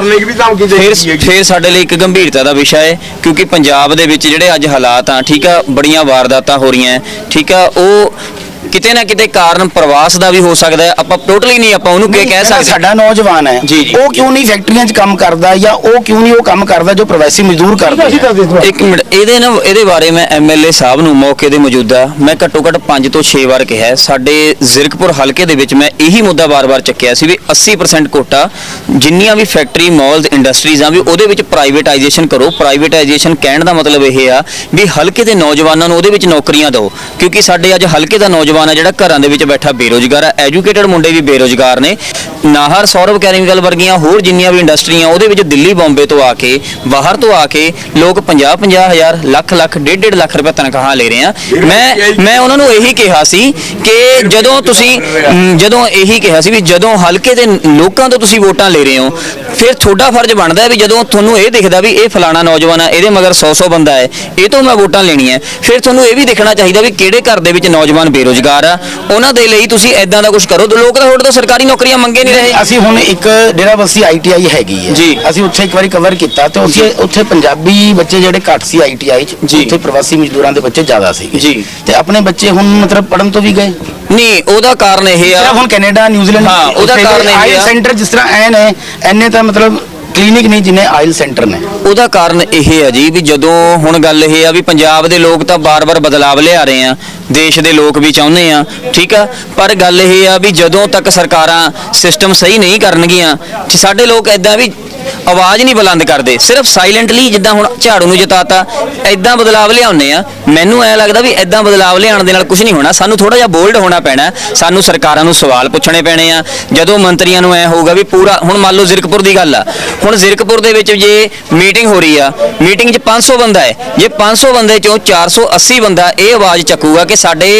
ਫਿਰ ਫਿਰ ਸਾਡੇ ਲਈ ਇੱਕ ਗੰਭੀਰਤਾ ਦਾ ਵਿਸ਼ਾ ਹੈ ਕਿਉਂਕਿ ਪੰਜਾਬ ਦੇ ਵਿੱਚ ਜਿਹੜੇ ਅੱਜ ਹਾਲਾਤ ਆ ਠੀਕ ਆ ਬੜੀਆਂ ਵਾਰਦਾਤਾਂ ਹੋ ਰਹੀਆਂ ਠੀਕ ਆ ਉਹ ਕਿਤੇ ਨਾ ਕਿਤੇ ਕਾਰਨ ਪ੍ਰਵਾਸ ਦਾ ਵੀ ਹੋ ਸਕਦਾ ਹੈ। ਆਪਾਂ ਟੋਟਲੀ ਨਹੀਂ ਆਪਾਂ ਉਹਨੂੰ ਕੀ ਕਹਿ ਸਕਦੇ। ਸਾਡਾ ਨੌਜਵਾਨ ਹੈ। ਜੀ, ਜੀ। ਉਹ ਕਿਉਂ ਨਹੀਂ ਫੈਕਟਰੀਆਂ 'ਚ ਕੰਮ ਕਰਦਾ ਜਾਂ ਉਹ ਕਿਉਂ ਨਹੀਂ ਉਹ ਕੰਮ ਕਰਦਾ ਜੋ ਪ੍ਰਵਾਸੀ ਮਜ਼ਦੂਰ ਕਰਦੇ ਇੱਕ ਮਿੰਟ ਇਹਦੇ ਨਾ ਇਹਦੇ ਬਾਰੇ ਮੈਂ ਐਮਐਲਏ ਸਾਹਿਬ ਨੂੰ ਮੌਕੇ ਦੇ ਮੌਜੂਦਾ ਮੈਂ ਘੱਟੋ ਘੱਟ 5 ਤੋਂ 6 ਵਾਰ ਕਿਹਾ ਹੈ। ਸਾਡੇ ਜ਼ਿਰਕਪੁਰ ਹਲਕੇ ਦੇ ਵਿੱਚ ਮੈਂ ਇਹੀ ਮੁੱਦਾ ਬਾਰ-ਬਾਰ ਚੱਕਿਆ ਸੀ ਵੀ 80% ਕੋਟਾ ਜਿੰਨੀਆਂ ਵੀ ਫੈਕਟਰੀ ਮਾਲਸ ਇੰਡਸਟਰੀਜ਼ ਆ ਵੀ ਉਹਦੇ ਵਿੱਚ ਪ੍ਰਾਈਵੇਟਾਈਜੇਸ਼ਨ ਕਰੋ। ਪ੍ਰਾਈਵੇਟਾਈਜੇਸ਼ਨ ਕਹਿਣ ਦਾ ਮਤਲਬ ਇਹ ਆ ਵੀ ਹਲਕੇ ਦੇ ਨੌਜਵਾਨਾਂ ਨੂੰ ਉਹਦੇ ਵਿੱਚ ਨੌਕਰੀਆਂ ਦਿਓ। ਕਿਉਂਕਿ ਸਾਡੇ ਅੱਜ ਹਲਕੇ ਦਾ ਨੌਜਵਾਨ ਆ ਜਿਹੜਾ ਘਰਾਂ ਦੇ ਵਿੱਚ ਬੈਠਾ ਬੇਰੋਜ਼ਗਾਰ ਆ। ਐਜੂਕੇਟਡ ਮੁੰਡੇ ਵੀ ਬੇਰੋਜ਼ਗਾਰ ਨੇ। ਨਾਹਰ ਸੌਰਵ ਕੈਮੀਕਲ ਵਰਗੀਆਂ ਹੋਰ ਜਿੰਨੀਆਂ ਵੀ ਇੰਡਸਟਰੀਆਂ ਉਹਦੇ ਵਿੱਚ ਦਿੱਲੀ ਬੰਬੇ ਤੋਂ ਆ ਕੇ ਬਾਹਰ ਤੋਂ ਆ ਕੇ ਲੋਕ 50 50 ਹਜ਼ਾਰ ਲੱਖ ਲੱਖ ਡੇਢ ਡੇਢ ਲੱਖ ਰੁਪਏ ਤਨਖਾਹਾਂ ਲੈ ਰਹੇ ਆ। ਮੈਂ ਮੈਂ ਉਹਨਾਂ ਨੂੰ ਇਹੀ ਕਿਹਾ ਸੀ ਕਿ ਜਦੋਂ ਤੁਸੀਂ ਜਦੋਂ ਇਹੀ ਕਿਹਾ ਸੀ ਵੀ ਜਦੋਂ ਹਲਕੇ ਦੇ ਲੋਕਾਂ ਤੋਂ ਤੁਸੀਂ ਵੋਟਾਂ ਲੈ ਰਹੇ ਹੋ ਫਿਰ ਤੁਹਾਡਾ ਫਰਜ਼ ਬਣਦਾ ਹੈ ਵੀ ਜਦੋਂ ਤੁਹਾਨੂੰ ਇਹ ਦਿਖਦਾ ਵੀ ਇਹ ਫਲਾਣਾ ਨੌਜਵਾਨ ਆ ਇਹਦੇ ਮਗਰ 100 100 ਬੰਦਾ ਹੈ ਇਹ ਤੋਂ ਮੈਂ ਵੋਟਾਂ ਲੈਣੀਆਂ ਫਿਰ ਤੁਹਾਨੂੰ ਇਹ ਵੀ ਦੇਖਣਾ ਚਾਹੀਦਾ ਵੀ ਕਿਹੜੇ ਘਰ ਦੇ ਵਿੱਚ ਨੌਜਵਾਨ ਬੇਰੋਜ਼ਗਾਰ ਆ ਉਹਨਾਂ ਦੇ ਲਈ ਤੁਸੀਂ ਐਦਾਂ ਦਾ ਕੁਝ ਕਰੋ। ਲੋਕ ਤਾਂ ਤੁਹਾਡੇ ਤੋਂ ਸਰਕਾਰੀ ਨੌਕਰੀਆਂ ਮੰਗੇ ਨਹੀਂ ਰਹੇ ਅਸੀਂ ਹੁਣ ਇੱਕ ਡੇਰਾਬੱਸੀ ਆਈਟੀਆਈ ਹੈਗੀ ਹੈ ਜੀ। ਅਸੀਂ ਉੱਥੇ ਇੱਕ ਵਾਰੀ ਕਵਰ ਕੀਤਾ ਤੇ ਉੱਥੇ ਉੱਥੇ ਪੰਜਾਬੀ ਬੱਚੇ ਜਿਹੜੇ ਘੱਟ ਸੀ ਆਈਟੀਆਈ ਚ ਜੀ। ਉੱਥੇ ਪ੍ਰਵਾਸੀ ਮਜ਼ਦੂਰਾਂ ਦੇ ਬੱਚੇ ਜ਼ਿਆਦਾ ਸੀਗੇ ਜੀ। ਤੇ ਆਪਣੇ ਬੱਚੇ ਹੁਣ ਮਤਲਬ ਪੜਨ ਤੋਂ ਵੀ ਗਏ ਨਹੀਂ ਉਹਦਾ ਕਾਰਨ ਇਹ ਆ ਹੁਣ ਕੈਨੇਡਾ ਨਿਊਜ਼ੀਲੈਂਡ ਹਾਂ, ਉਹਦਾ ਕਾਰਨ ਇਹ ਆ- ਸੈਂਟਰ ਜਿਸ ਤਰ੍ਹਾਂ ਐ ਨੇ ਐਨੇ ਤਾਂ ਮਤਲਬ ਕਲੀਨਿਕ ਨਹੀਂ, ਜਿੰਨੇ ਆਇਲ ਸੈਂਟਰ ਨੇ। ਉਹਦਾ ਕਾਰਨ ਇਹ ਹੈ ਜੀ ਵੀ ਜਦੋਂ ਹੁਣ ਗੱਲ ਇਹ ਆ ਵੀ ਪੰਜਾਬ ਦੇ ਲੋਕ ਤਾਂ ਬਾਰ-ਬਾਰ ਬਦਲਾਵ ਲਿਆ ਰਹੇ ਆ, ਦੇਸ਼ ਦੇ ਲੋਕ ਵੀ ਚਾਹੁੰਦੇ ਆ, ਠੀਕ ਆ? ਪਰ ਗੱਲ ਇਹ ਆ ਵੀ ਜਦੋਂ ਤੱਕ ਸਰਕਾਰਾਂ ਸਿਸਟਮ ਸਹੀ ਨਹੀਂ ਕਰਨਗੀਆਂ ਸਾਡੇ ਲੋਕ ਐਦਾਂ ਵੀ ਆਵਾਜ਼ ਨਹੀਂ ਬੁਲੰਦ ਕਰਦੇ, ਸਿਰਫ ਸਾਇਲੈਂਟਲੀ ਜਿੱਦਾਂ ਹੁਣ ਝਾੜੂ ਨੂੰ ਜਿਤਾਤਾ ਐਦਾਂ ਬਦਲਾਵ ਲਿਆਉਂਦੇ ਆ। ਮੈਨੂੰ ਐ ਲੱਗਦਾ ਵੀ ਐਦਾਂ ਬਦਲਾਵ ਲਿਆਉਣ ਦੇ ਨਾਲ ਕੁਝ ਨਹੀਂ ਹੋਣਾ, ਸਾਨੂੰ ਥੋੜਾ ਜਿਹਾ ਬੋਲਡ ਹੋਣਾ ਪੈਣਾ, ਸਾਨੂੰ ਸਰਕਾਰਾਂ ਨੂੰ ਸਵਾਲ ਪੁੱਛਣੇ ਪੈਣੇ ਆ। ਜਦੋਂ ਮੰਤਰੀਆਂ ਨੂੰ ਐ ਹੋਊਗਾ ਵੀ ਪੂਰਾ, ਹੁਣ ਮੰਨ ਲਓ ਜ਼ਿਰਕਪੁਰ ਦੀ ਗੱਲ ਆ ਹੁਣ ਜ਼ਿਰਕਪੁਰ ਦੇ ਵਿੱਚ ਜੇ ਮੀਟਿੰਗ ਹੋ ਰਹੀ ਆ, ਮੀਟਿੰਗ 'ਚ 500 ਬੰਦਾ ਹੈ। ਜੇ 500 ਬੰਦੇ ਚੋਂ 480 ਬੰਦਾ ਇਹ ਆਵਾਜ਼ ਚੱਕੂਗਾ ਕਿ ਸਾਡੇ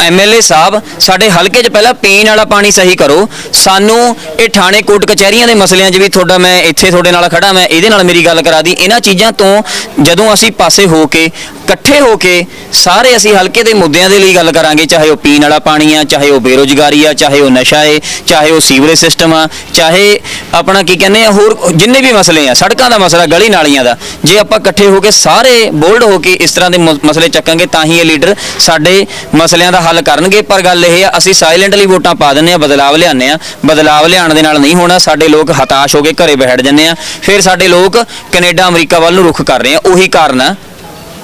ਐਮਐਲਏ ਸਾਹਿਬ, ਸਾਡੇ ਹਲਕੇ 'ਚ ਪਹਿਲਾਂ ਪੀਣ ਵਾਲਾ ਪਾਣੀ ਸਹੀ ਕਰੋ। ਸਾਨੂੰ ਇਹ ਥਾਣੇ ਕੋਟ ਕਚਹਿਰੀਆਂ ਦੇ ਮਸਲਿਆਂ 'ਚ ਵੀ ਤੁਹਾਡਾ ਮੈਂ ਇੱਥੇ ਤੁਹਾਡੇ ਨਾਲ ਖੜਾ ਮੈਂ ਇਹਦੇ ਨਾਲ ਮੇਰੀ ਗੱਲ ਕਰਾ ਦੀ। ਇਹਨਾਂ ਚੀਜ਼ਾਂ ਤੋਂ ਜਦੋਂ ਅਸੀਂ ਪਾਸੇ ਹੋ ਕੇ ਇਕੱਠੇ ਹੋ ਕੇ ਸਾਰੇ ਅਸੀਂ ਹਲਕੇ ਦੇ ਮੁੱਦਿਆਂ ਦੇ ਲਈ ਗੱਲ ਕਰਾਂਗੇ, ਚਾਹੇ ਉਹ ਪੀਣ ਵਾਲਾ ਪਾਣੀ ਆ, ਚਾਹੇ ਉਹ ਬੇਰੋਜ਼ਗਾਰੀ ਆ, ਚਾਹੇ ਉਹ ਨਸ਼ਾ ਏ, ਚਾਹੇ ਉਹ ਸੀਵਰੇਜ ਸਿਸਟਮ ਆ, ਚਾਹੇ ਆਪਣਾ ਕੀ ਕਹਿੰਦੇ ਆ, ਹੋਰ ਜਿੰਨੇ ਵੀ ਮਸਲੇ ਆ, ਸੜਕਾਂ ਦਾ ਮਸਲਾ, ਗਲੀ ਨਾਲੀਆਂ ਦਾ, ਜੇ ਆਪਾਂ ਇਕੱਠੇ ਹੋ ਕੇ ਸਾਰੇ ਬੋਲਡ ਹੋ ਕੇ ਇਸ ਤਰ੍ਹਾਂ ਦੇ ਮ- ਮਸਲੇ ਚੱਕਾਂਗੇ, ਤਾਂ ਹੀ ਇਹ ਲੀਡਰ ਸਾਡੇ ਮਸਲਿਆਂ ਦਾ ਹੱਲ ਕਰਨਗੇ। ਪਰ ਗੱਲ ਇਹ ਆ, ਅਸੀਂ ਸਾਇਲੈਂਟਲੀ ਵੋਟਾਂ ਪਾ ਦਿੰਦੇ ਆ, ਬਦਲਾਵ ਲਿਆਉਂਦੇ ਆ, ਬਦਲਾਵ ਲਿਆਉਣ ਦੇ ਨਾਲ ਨਹੀਂ ਹੋਣਾ, ਸਾਡੇ ਲੋਕ ਹਤਾਸ਼ ਹੋ ਕੇ ਘਰੇ ਬੈਠ ਜਾਂਦੇ ਆ, ਫਿਰ ਸਾਡੇ ਲੋਕ ਕੈਨੇਡਾ, ਅਮਰੀਕਾ ਵੱਲ ਨੂੰ ਰੁਖ ਕਰ ਰਹੇ ਆ, ਉਹੀ ਕਾਰਨ ਆ।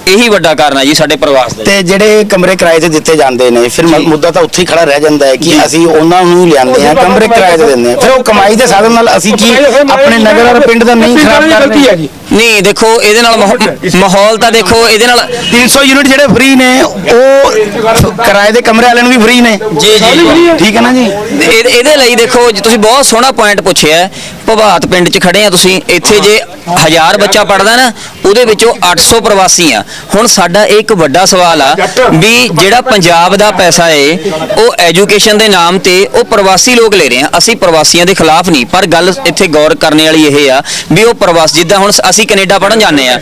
ਇਹੀ ਵੱਡਾ ਕਾਰਨ ਆ ਜੀ ਸਾਡੇ ਪ੍ਰਵਾਸ ਦਾ ਤੇ ਜਿਹੜੇ ਕਮਰੇ ਕਿਰਾਏ ਤੇ ਦਿੱਤੇ ਜਾਂਦੇ ਨੇ ਫਿਰ ਮ- ਮੁੱਦਾ ਤਾਂ ਉੱਥੇ ਹੀ ਖੜਾ ਰਹਿ ਜਾਂਦਾ ਹੈ ਕਿ ਅਸੀਂ ਉਹਨਾਂ ਨੂੰ ਹੀ ਲਿਆਂਦੇ ਆ ਕਮਰੇ ਕਿਰਾਏ ਤੇ ਦਿੰਦੇ ਆ ਫਿਰ ਉਹ ਕਮਾਈ ਦੇ ਸਾਧਨ ਨਾਲ ਅਸੀਂ ਕੀ ਆਪਣੇ ਨਗਰ ਔਰ ਪਿੰਡ ਦਾ ਨਹੀਂ ਖਰਾਬ ਕਰ ਗਲਤੀ ਹੈ ਰਹੇ। ਜੀ ਨਹੀਂ ਦੇਖੋ ਇਹਦੇ ਨਾਲ ਮਾਹੌ- ਮਾਹੌਲ ਤਾਂ ਦੇਖੋ ਇਹਦੇ ਨਾਲ 300 ਯੂਨਿਟ ਜਿਹੜੇ ਫ੍ਰੀ ਨੇ ਉਹ ਕਿਰਾਏ ਦੇ ਕਮਰੇ ਵਾਲਿਆਂ ਨੂੰ ਵੀ ਫ੍ਰੀ ਨੇ। ਜੀ ਜੀ ਠੀਕ ਹੈ ਨਾ ਜੀ? ਇਹ- ਇਹਦੇ ਲਈ ਦੇਖੋ ਜੀ ਤੁਸੀਂ ਬਹੁਤ ਸੋਹਣਾ ਪੁਆਇੰਟ ਪੁੱਛਿਆ ਹੈ। ਭਵਾਤ ਪਿੰਡ 'ਚ ਖੜੇ ਆ ਤੁਸੀਂ। ਇੱਥੇ ਜੇ ਹਜ਼ਾਰ ਬੱਚਾ ਪੜਦਾ ਨਾ ਉਹਦੇ ਵਿੱਚੋਂ 800 ਪ੍ਰਵਾਸੀ ਆ। ਹੁਣ ਸਾਡਾ ਇਹ ਇੱਕ ਵੱਡਾ ਸਵਾਲ ਆ ਵੀ ਜਿਹੜਾ ਪੰਜਾਬ ਦਾ ਪੈਸਾ ਏ ਉਹ ਐਜੂਕੇਸ਼ਨ ਦੇ ਨਾਮ ਤੇ ਉਹ ਪ੍ਰਵਾਸੀ ਲੋਕ ਲੈ ਰਹੇ ਆ। ਅਸੀਂ ਪ੍ਰਵਾਸੀਆਂ ਦੇ ਖਿਲਾਫ ਨਹੀਂ ਪਰ ਗੱਲ ਇੱਥੇ ਗੌਰ ਕਰਨ ਵਾਲੀ ਇਹ ਆ ਵੀ ਉਹ ਪ੍ਰਵਾਸ ਜਿੱਦਾਂ ਹੁਣ ਅਸੀਂ ਕੈਨੇਡਾ ਪੜਨ ਜਾਂਦੇ ਆ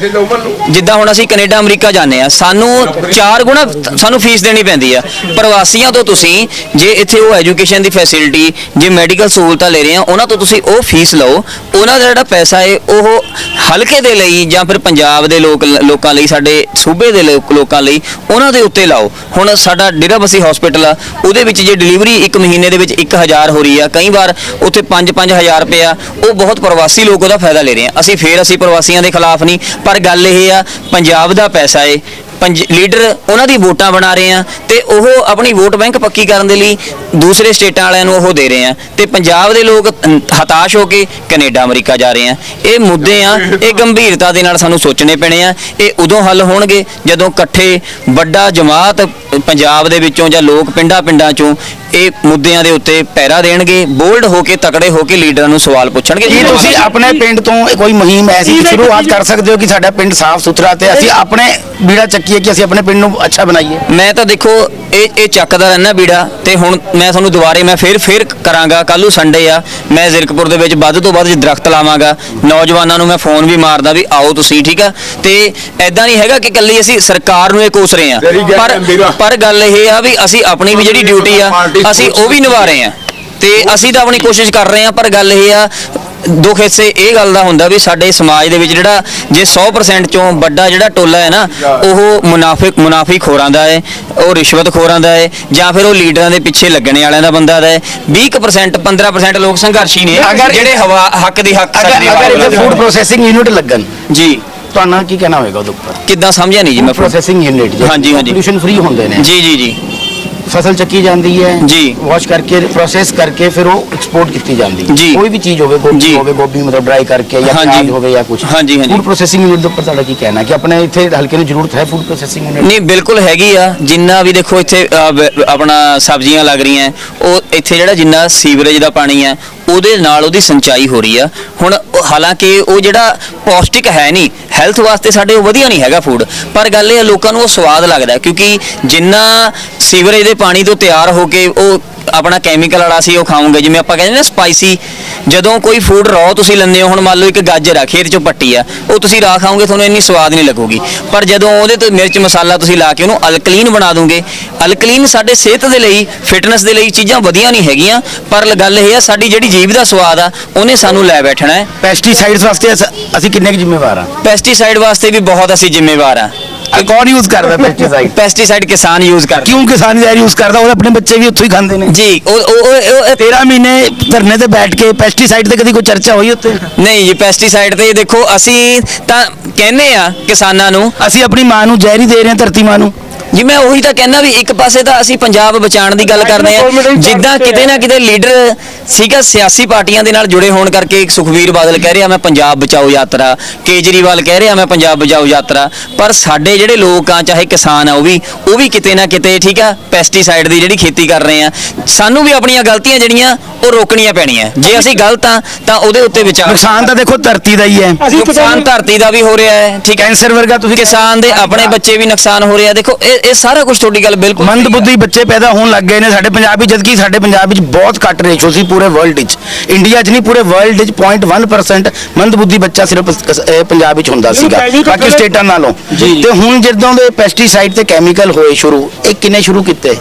ਜਿੱਦਾਂ ਹੁਣ ਅਸੀਂ ਕੈਨੇਡਾ ਅਮਰੀਕਾ ਜਾਂਦੇ ਆ ਸਾਨੂੰ ਚਾਰ ਗੁਣਾ ਸਾਨੂੰ ਫੀਸ ਦੇਣੀ ਪੈਂਦੀ ਆ। ਪ੍ਰਵਾਸੀਆਂ ਤੋਂ ਤੁਸੀਂ ਜੇ ਇੱਥੇ ਉਹ ਐਜੂਕੇਸ਼ਨ ਦੀ ਫੈਸਿਲਿਟੀ ਜੇ ਮੈਡੀਕਲ ਸਹੂਲਤਾਂ ਲੈ ਰਹੇ ਆ ਉਹਨਾਂ ਤੋਂ ਤੁਸੀਂ ਉਹ ਫੀਸ ਲਓ। ਉਹਨਾਂ ਦਾ ਜਿਹੜਾ ਪੈਸਾ ਹੈ ਉਹ ਹਲਕੇ ਦੇ ਲਈ ਜਾਂ ਫਿਰ ਪੰਜਾਬ ਦੇ ਲੋਕ ਲੋਕਾਂ ਲਈ ਸਾਡੇ ਸੂਬੇ ਦੇ ਲੋਕ- ਲੋਕਾਂ ਲਈ ਉਹਨਾਂ ਦੇ ਉੱਤੇ ਲਾਓ। ਹੁਣ ਸਾਡਾ ਡੇਰਾਬੱਸੀ ਹਸਪੀਟਲ ਆ, ਉਹਦੇ ਵਿੱਚ ਜੇ ਡਿਲੀਵਰੀ ਇੱਕ ਮਹੀਨੇ ਦੇ ਵਿੱਚ 1000 ਹੋ ਰਹੀ ਆ, ਕਈ ਵਾਰ ਉੱਥੇ 5-5000 ਰੁਪਏ ਆ, ਉਹ ਬਹੁਤ ਪ੍ਰਵਾਸੀ ਲੋਕ ਉਹਦਾ ਫਾਇਦਾ ਲੈ ਰਹੇ ਆ। ਅਸੀਂ ਫੇਰ ਅਸੀਂ ਪ੍ਰਵਾਸੀਆਂ ਦੇ ਖਿਲਾਫ ਨਹੀਂ, ਪਰ ਗੱਲ ਇਹ ਆ, ਪੰਜਾਬ ਦਾ ਪੈਸਾ ਏ ਲੀਡਰ ਉਹਨਾਂ ਦੀ ਵੋਟਾਂ ਬਣਾ ਰਹੇ ਆ ਤੇ ਉਹ ਆਪਣੀ ਵੋਟ ਬੈਂਕ ਪੱਕੀ ਕਰਨ ਦੇ ਲਈ ਦੂਸਰੇ ਸਟੇਟਾਂ ਵਾਲਿਆਂ ਨੂੰ ਉਹ ਦੇ ਰਹੇ ਆ ਤੇ ਪੰਜਾਬ ਦੇ ਲੋਕ ਹਤਾਸ਼ ਹੋ ਕੇ ਕੈਨੇਡਾ, ਅਮਰੀਕਾ ਜਾ ਰਹੇ ਆ ਇਹ ਮੁੱਦੇ ਆ, ਇਹ ਗੰਭੀਰਤਾ ਦੇ ਨਾਲ ਸਾਨੂੰ ਸੋਚਣੇ ਪੈਣੇ ਆ। ਇਹ ਉਦੋਂ ਹੱਲ ਹੋਣਗੇ ਜਦੋਂ ਇਕੱਠੇ ਵੱਡਾ ਜਮਾਤ ਪੰਜਾਬ ਦੇ ਵਿੱਚੋਂ ਜਾਂ ਲੋਕ ਪਿੰਡਾਂ ਪਿੰਡਾਂ ਚੋਂ ਇਹ ਮੁੱਦਿਆਂ ਦੇ ਉੱਤੇ ਪੈਰਾ ਦੇਣਗੇ ਬੋਲਡ ਹੋ ਕੇ ਤਕੜੇ ਹੋ ਕੇ ਲੀਡਰਾਂ ਨੂੰ ਸਵਾਲ ਪੁੱਛਣਗੇ। ਕੀ ਤੁਸੀਂ ਆਪਣੇ ਪਿੰਡ ਤੋਂ ਕੋਈ ਮੁਹਿੰਮ ਐਸੀ ਸ਼ੁਰੂਆਤ ਕਰ ਸਕਦੇ ਹੋ ਕਿ ਸਾਡਾ ਪਿੰਡ ਸਾਫ਼ ਸੁਥਰਾ ਤੇ ਅਸੀਂ ਆਪਣੇ ਬੀੜਾ ਚੱਕੀਏ ਕਿ ਅਸੀਂ ਆਪਣੇ ਪਿੰਡ ਨੂੰ ਅੱਛਾ ਬਣਾਈਏ? ਮੈਂ ਤਾਂ ਦੇਖੋ ਇਹ ਇਹ ਚੱਕਦਾ ਰਹਿਣਾ ਬੀੜਾ ਤੇ ਹੁਣ ਮੈਂ ਤੁਹਾਨੂੰ ਦੁਬਾਰੇ ਮੈਂ ਫੇਰ ਫੇਰ ਕਰਾਂਗਾ ਕੱਲ੍ਹ ਨੂੰ ਸੰਡੇ ਆ ਮੈਂ ਜ਼ਿਰਕਪੁਰ ਦੇ ਵਿੱਚ ਵੱਧ ਤੋਂ ਵੱਧ ਦਰਖਤ ਲਾਵਾਂਗਾ ਨੌਜਵਾਨਾਂ ਨੂੰ ਮੈਂ ਫੋਨ ਵੀ ਮਾਰਦਾ ਵੀ ਆਓ ਤੁਸੀਂ ਠੀਕ ਆ? ਤੇ ਐਦਾਂ ਨਹੀਂ ਹੈਗਾ ਕਿ ਇਕੱਲੀ ਅਸੀਂ ਸਰਕਾਰ ਨੂੰ ਇਹ ਕੋਸ ਰਹੇ ਆ ਪਰ ਪਰ ਗੱਲ ਇਹ ਆ ਵੀ ਅਸੀਂ ਆਪਣੀ ਵੀ ਜਿਹੜੀ ਡਿਊਟੀ ਆ ਅਸੀਂ ਉਹ ਵੀ ਨਿਭਾ ਰਹੇ ਆ ਤੇ ਅਸੀਂ ਤਾਂ ਆਪਣੀ ਕੋਸ਼ਿਸ਼ ਕਰ ਰਹੇ ਆ ਪਰ ਗੱਲ ਇਹ ਆ ਦੁੱਖ ਇਸੇ ਇਹ ਗੱਲ ਦਾ ਹੁੰਦਾ ਵੀ ਸਾਡੇ ਸਮਾਜ ਦੇ ਵਿੱਚ ਜਿਹੜਾ ਜੇ 100% ਚੋਂ ਵੱਡਾ ਜਿਹੜਾ ਟੋਲਾ ਹੈ ਨਾ ਉਹ ਮੁਨਾਫਿਕ ਮੁਨਾਫੀ ਖੋਰਾਂ ਦਾ ਹੈ ਉਹ ਰਿਸ਼ਵਤ ਖੋਰਾਂ ਦਾ ਹੈ ਜਾਂ ਫਿਰ ਉਹ ਲੀਡਰਾਂ ਦੇ ਪਿੱਛੇ ਲੱਗਣੇ ਵਾਲਿਆਂ ਦਾ ਬੰਦਾ ਦਾ ਹੈ। 20% 15% ਲੋਕ ਸੰਘਰਸ਼ੀ ਨੇ ਜਿਹੜੇ ਹਵਾ ਹੱਕ ਦੀ ਹੱਕ ਅਗਰ ਅਗਰ ਇੱਥੇ ਫੂਡ ਪ੍ਰੋਸੈਸਿੰਗ ਯੂਨਿਟ ਲੱਗਣ। ਜੀ। ਤੁਹਾਨੂੰ ਕੀ ਕਹਿਣਾ ਹੋਵੇਗਾ ਉਹਦੇ ਉੱਪਰ? ਕਿੱਦਾਂ ਸਮਝਿਆ ਨਹੀਂ ਜੀ ਮੈਂ ਪ੍ਰੋਸੈਸਿੰਗ ਯੂਨਿਟ ਹਾਂਜੀ, ਹਾਂਜੀ। ਪੋਲੂਸ਼ਨ ਫ੍ਰੀ ਹੁੰਦੇ ਨੇ। ਜੀ ਜੀ ਜੀ। ਫਸਲ ਚੱਕੀ ਜਾਂਦੀ ਹੈ ਜੀ। ਵਾਸ਼ ਕਰਕੇ ਪ੍ਰੋਸੈਸ ਕਰਕੇ ਫਿਰ ਉਹ ਐਕਸਪੋਰਟ ਕੀਤੀ ਜਾਂਦੀ ਹੈ। ਕੋਈ ਵੀ ਚੀਜ਼ ਹੋਵੇ ਗੋਭੀ। ਹੋਵੇ ਗੋਭੀ ਮਤਲਬ ਡਰਾਈ ਕਰਕੇ ਜਾਂ। ਪਿਆਜ਼ ਹੋਵੇ ਜਾਂ ਕੁਝ ਹਾਂਜੀ, ਹਾਂਜੀ। ਫੂਡ ਪ੍ਰੋਸੈਸਿੰਗ ਯੂਨਿਟ ਦੇ ਉੱਪਰ ਤੁਹਾਡਾ ਕੀ ਕਹਿਣਾ ਕਿ ਆਪਣੇ ਇੱਥੇ ਹਲਕੇ ਨੂੰ ਜ਼ਰੂਰਤ ਹੈ ਫੂਡ ਪ੍ਰੋਸੈਸਿੰਗ ਯੂਨਿਟ ਨਹੀਂ ਬਿਲਕੁਲ ਹੈਗੀ ਆ ਜਿੰਨਾ ਵੀ ਦੇਖੋ ਇੱਥੇ ਆਪਣਾ ਸਬਜ਼ੀਆਂ ਲੱਗ ਰਹੀਆਂ ਉਹ ਇੱਥੇ ਜਿਹੜਾ ਜਿੰਨਾ ਸੀਵਰੇਜ ਦਾ ਪਾਣੀ ਆ ਉਹਦੇ ਨਾਲ ਉਹਦੀ ਸਿੰਚਾਈ ਹੋ ਰਹੀ ਆ। ਹੁਣ ਉਹ- ਹਾਲਾਂਕਿ ਉਹ ਜਿਹੜਾ ਪੌਸ਼ਟਿਕ ਹੈ ਨਹੀਂ ਹੈਲਥ ਵਾਸਤੇ ਸਾਡੇ ਉਹ ਵਧੀਆ ਨਹੀਂ ਹੈਗਾ ਫੂਡ ਪਰ ਗੱਲ ਇਹ ਆ, ਲੋਕਾਂ ਨੂੰ ਉਹ ਸਵਾਦ ਲੱਗਦਾ ਹੈ, ਕਿਉਂਕਿ ਜਿੰਨਾ ਸੀਵਰੇਜ ਦੇ ਪਾਣੀ ਤੋਂ ਤਿਆਰ ਹੋ ਕੇ ਉਹ ਆਪਣਾ ਕੈਮੀਕਲ ਵਾਲਾ ਸੀ ਉਹ ਖਾਓਗੇ ਜਿਵੇਂ ਆਪਾਂ ਕਹਿੰਦੇ ਨਾ ਸਪਾਈਸੀ ਜਦੋਂ ਕੋਈ ਫੂਡ ਰॉ ਤੁਸੀਂ ਲੈਂਦੇ ਹੋ ਹੁਣ ਮੰਨ ਲਓ ਇੱਕ ਗਾਜਰ ਆ ਖੇਤ ਚੋਂ ਪੱਟੀ ਆ ਉਹ ਤੁਸੀਂ ਰਾਹ ਖਾਓਗੇ ਤੁਹਾਨੂੰ ਇੰਨੀ ਸਵਾਦ ਨਹੀਂ ਲੱਗੂਗੀ। ਪਰ ਜਦੋਂ ਉਹਦੇ ਤੋਂ ਮਿਰਚ ਮਸਾਲਾ ਤੁਸੀਂ ਲਾ ਕੇ ਉਹਨੂੰ ਅਲਕਲੀਨ ਬਣਾ ਦੋਗੇ ਅਲਕਲੀਨ ਸਾਡੇ ਸਿਹਤ ਦੇ ਲਈ ਫਿਟਨੈਸ ਦੇ ਲਈ ਚੀਜ਼ਾਂ ਵਧੀਆ ਨਹੀਂ ਹੈਗੀਆਂ ਪਰ ਗੱਲ ਇਹ ਆ ਸਾਡੀ ਜਿਹੜੀ ਜੀਭ ਦਾ ਸਵਾਦ ਆ ਉਹਨੇ ਸਾਨੂੰ ਲੈ ਬੈਠਣਾ ਹੈ। ਪੈਸਟੀਸਾਈਡਸ ਵਾਸਤੇ ਅਸ- ਅਸੀਂ ਕਿੰਨੇ ਕੁ ਜ਼ਿੰਮੇਵਾਰ ਹਾਂ ਪੈਸਟੀਸਾਈਡ ਵਾਸਤੇ ਵੀ ਬਹੁਤ ਅਸੀਂ ਜ਼ਿੰਮੇਵਾਰ ਆ। ਆ ਕੌਣ ਯੂਜ਼ ਕਰਦਾ ਪੈਸਟੀਸਾਈਡ ਪੈਸਟੀਸਾਈਡ ਕਿਸਾਨ ਯੂਜ਼ ਕਰਦੇ। ਕਿਉਂ ਕਿਸਾਨ ਜ਼ਹਿਰ ਯੂਜ਼ ਕਰਦਾ? ਉਹ ਆਪਣੇ ਬੱਚੇ ਵੀ ਉੱਥੋਂ ਹੀ ਖਾਂਦੇ ਨੇ। ਜੀ ਉਹ ਉਹ- ਉਹ ਉਹ- 13 ਮਹੀਨੇ ਧਰਨੇ ਤੇ ਬੈਠ ਕੇ ਪੈਸਟੀਸਾਈਡ ਤੇ ਕਦੀ ਕੋਈ ਚਰਚਾ ਹੋਈ ਉੱਤੇ ਨਹੀਂ ਜੀ ਪੈਸਟੀਸਾਈਡ ਤੇ ਦੇਖੋ ਅਸੀਂ ਤਾਂ ਕਹਿੰਦੇ ਆ ਕਿਸਾਨਾਂ ਨੂੰ ਅਸੀਂ ਆਪਣੀ ਮਾਂ ਨੂੰ ਜ਼ਹਿਰ ਦੇ ਰਹੇ ਹਾਂ ਧਰਤੀ ਮਾਂ ਨੂੰ। ਜੀ ਮੈਂ ਉਹੀ ਤਾਂ ਕਹਿੰਦਾ ਵੀ ਇੱਕ ਪਾਸੇ ਤਾਂ ਅਸੀਂ ਪੰਜਾਬ ਬਚਾਉਣ ਦੀ ਗੱਲ ਕਰਦੇ ਆ ਜਿੱਦਾਂ ਕਿਤੇ ਨਾ ਕਿਤੇ ਲੀਡਰ ਸੀਗਾ ਸਿਆਸੀ ਪਾਰਟੀਆਂ ਦੇ ਨਾਲ ਜੁੜੇ ਹੋਣ ਕਰਕੇ ਇੱਕ ਸੁਖਵੀਰ ਬਾਦਲ ਕਹਿ ਰਿਹਾ ਮੈਂ ਪੰਜਾਬ ਬਚਾਓ ਯਾਤਰਾ। ਕੇਜਰੀਵਾਲ ਕਹਿ ਰਿਹਾ ਮੈਂ ਪੰਜਾਬ ਬਚਾਓ ਯਾਤਰਾ। ਪਰ ਸਾਡੇ ਜਿਹੜੇ ਲੋਕ ਆ ਚਾਹੇ ਕਿਸਾਨ ਆ ਉਹ ਵੀ ਉਹ ਵੀ ਕਿਤੇ ਨਾ ਕਿਤੇ ਠੀਕ ਆ ਪੈਸਟੀਸਾਈਡ ਦੀ ਜਿਹੜੀ ਖੇਤੀ ਕਰ ਰਹੇ ਆ ਸਾਨੂੰ ਵੀ ਆਪਣੀਆਂ ਗਲਤੀਆਂ ਜਿਹੜੀਆਂ ਉਹ ਰੋਕਣੀਆਂ ਪੈਣੀਆਂ। ਜੇ ਅਸੀਂ ਗਲਤ ਆ ਤਾਂ ਉਹਦੇ ਉੱਤੇ ਵਿਚਾਰ ਨੁਕਸਾਨ ਤਾਂ ਦੇਖੋ ਧਰਤੀ ਦਾ ਹੀ ਹੈ। ਨੁਕਸਾਨ ਧਰਤੀ ਦਾ ਵੀ ਹੋ ਰਿਹਾ ਹੈ ਠੀਕ ਹੈ ਕੈਂਸਰ ਵਰਗਾ ਤੁਸੀਂ ਕਿਸਾਨ ਦੇ ਆਪਣੇ ਬੱਚੇ ਵੀ ਨੁਕਸਾਨ ਹੋ ਰਿਹਾ। ਦੇਖੋ ਇਹ ਇਹ ਸਾਰਾ ਕੁਝ ਤੁਹਾਡੀ ਗੱਲ ਬਿਲਕੁਲ ਮੰਦ ਸਹੀ ਆ। ਬੁੱਧੀ ਬੱਚੇ ਪੈਦਾ ਹੋਣ ਲੱਗ ਗਏ ਨੇ। ਸਾਡੇ ਪੰਜਾਬ ਵਿੱਚ ਜਦਕਿ ਸਾਡੇ ਪੰਜਾਬ ਵਿੱਚ ਬਹੁਤ ਘੱਟ ਰੇਸ਼ੋ ਸੀ ਪੂਰੇ ਵਰਲਡ ਵਿੱਚ। ਇੰਡੀਆ 'ਚ ਨਹੀਂ ਪੂਰੇ ਵਰਲਡ ਵਿੱਚ 0.1% ਮੰਦ ਬੁੱਧੀ ਬੱਚਾ ਸਿਰਫ ਪੰਜਾਬ ਵਿੱਚ ਹੁੰਦਾ ਸੀਗਾ। ਬਾਕੀ ਸਟੇਟਾਂ ਨਾਲੋਂ। ਤੇ ਹੁਣ ਜਦੋਂ ਦੇ ਪੈਸਟੀਸਾਈਡ ਤੇ ਕੈਮੀਕਲ ਹੋਏ ਸ਼ੁਰੂ ਇਹ ਕਿੰਨੇ ਸ਼ੁਰੂ ਕੀਤੇ।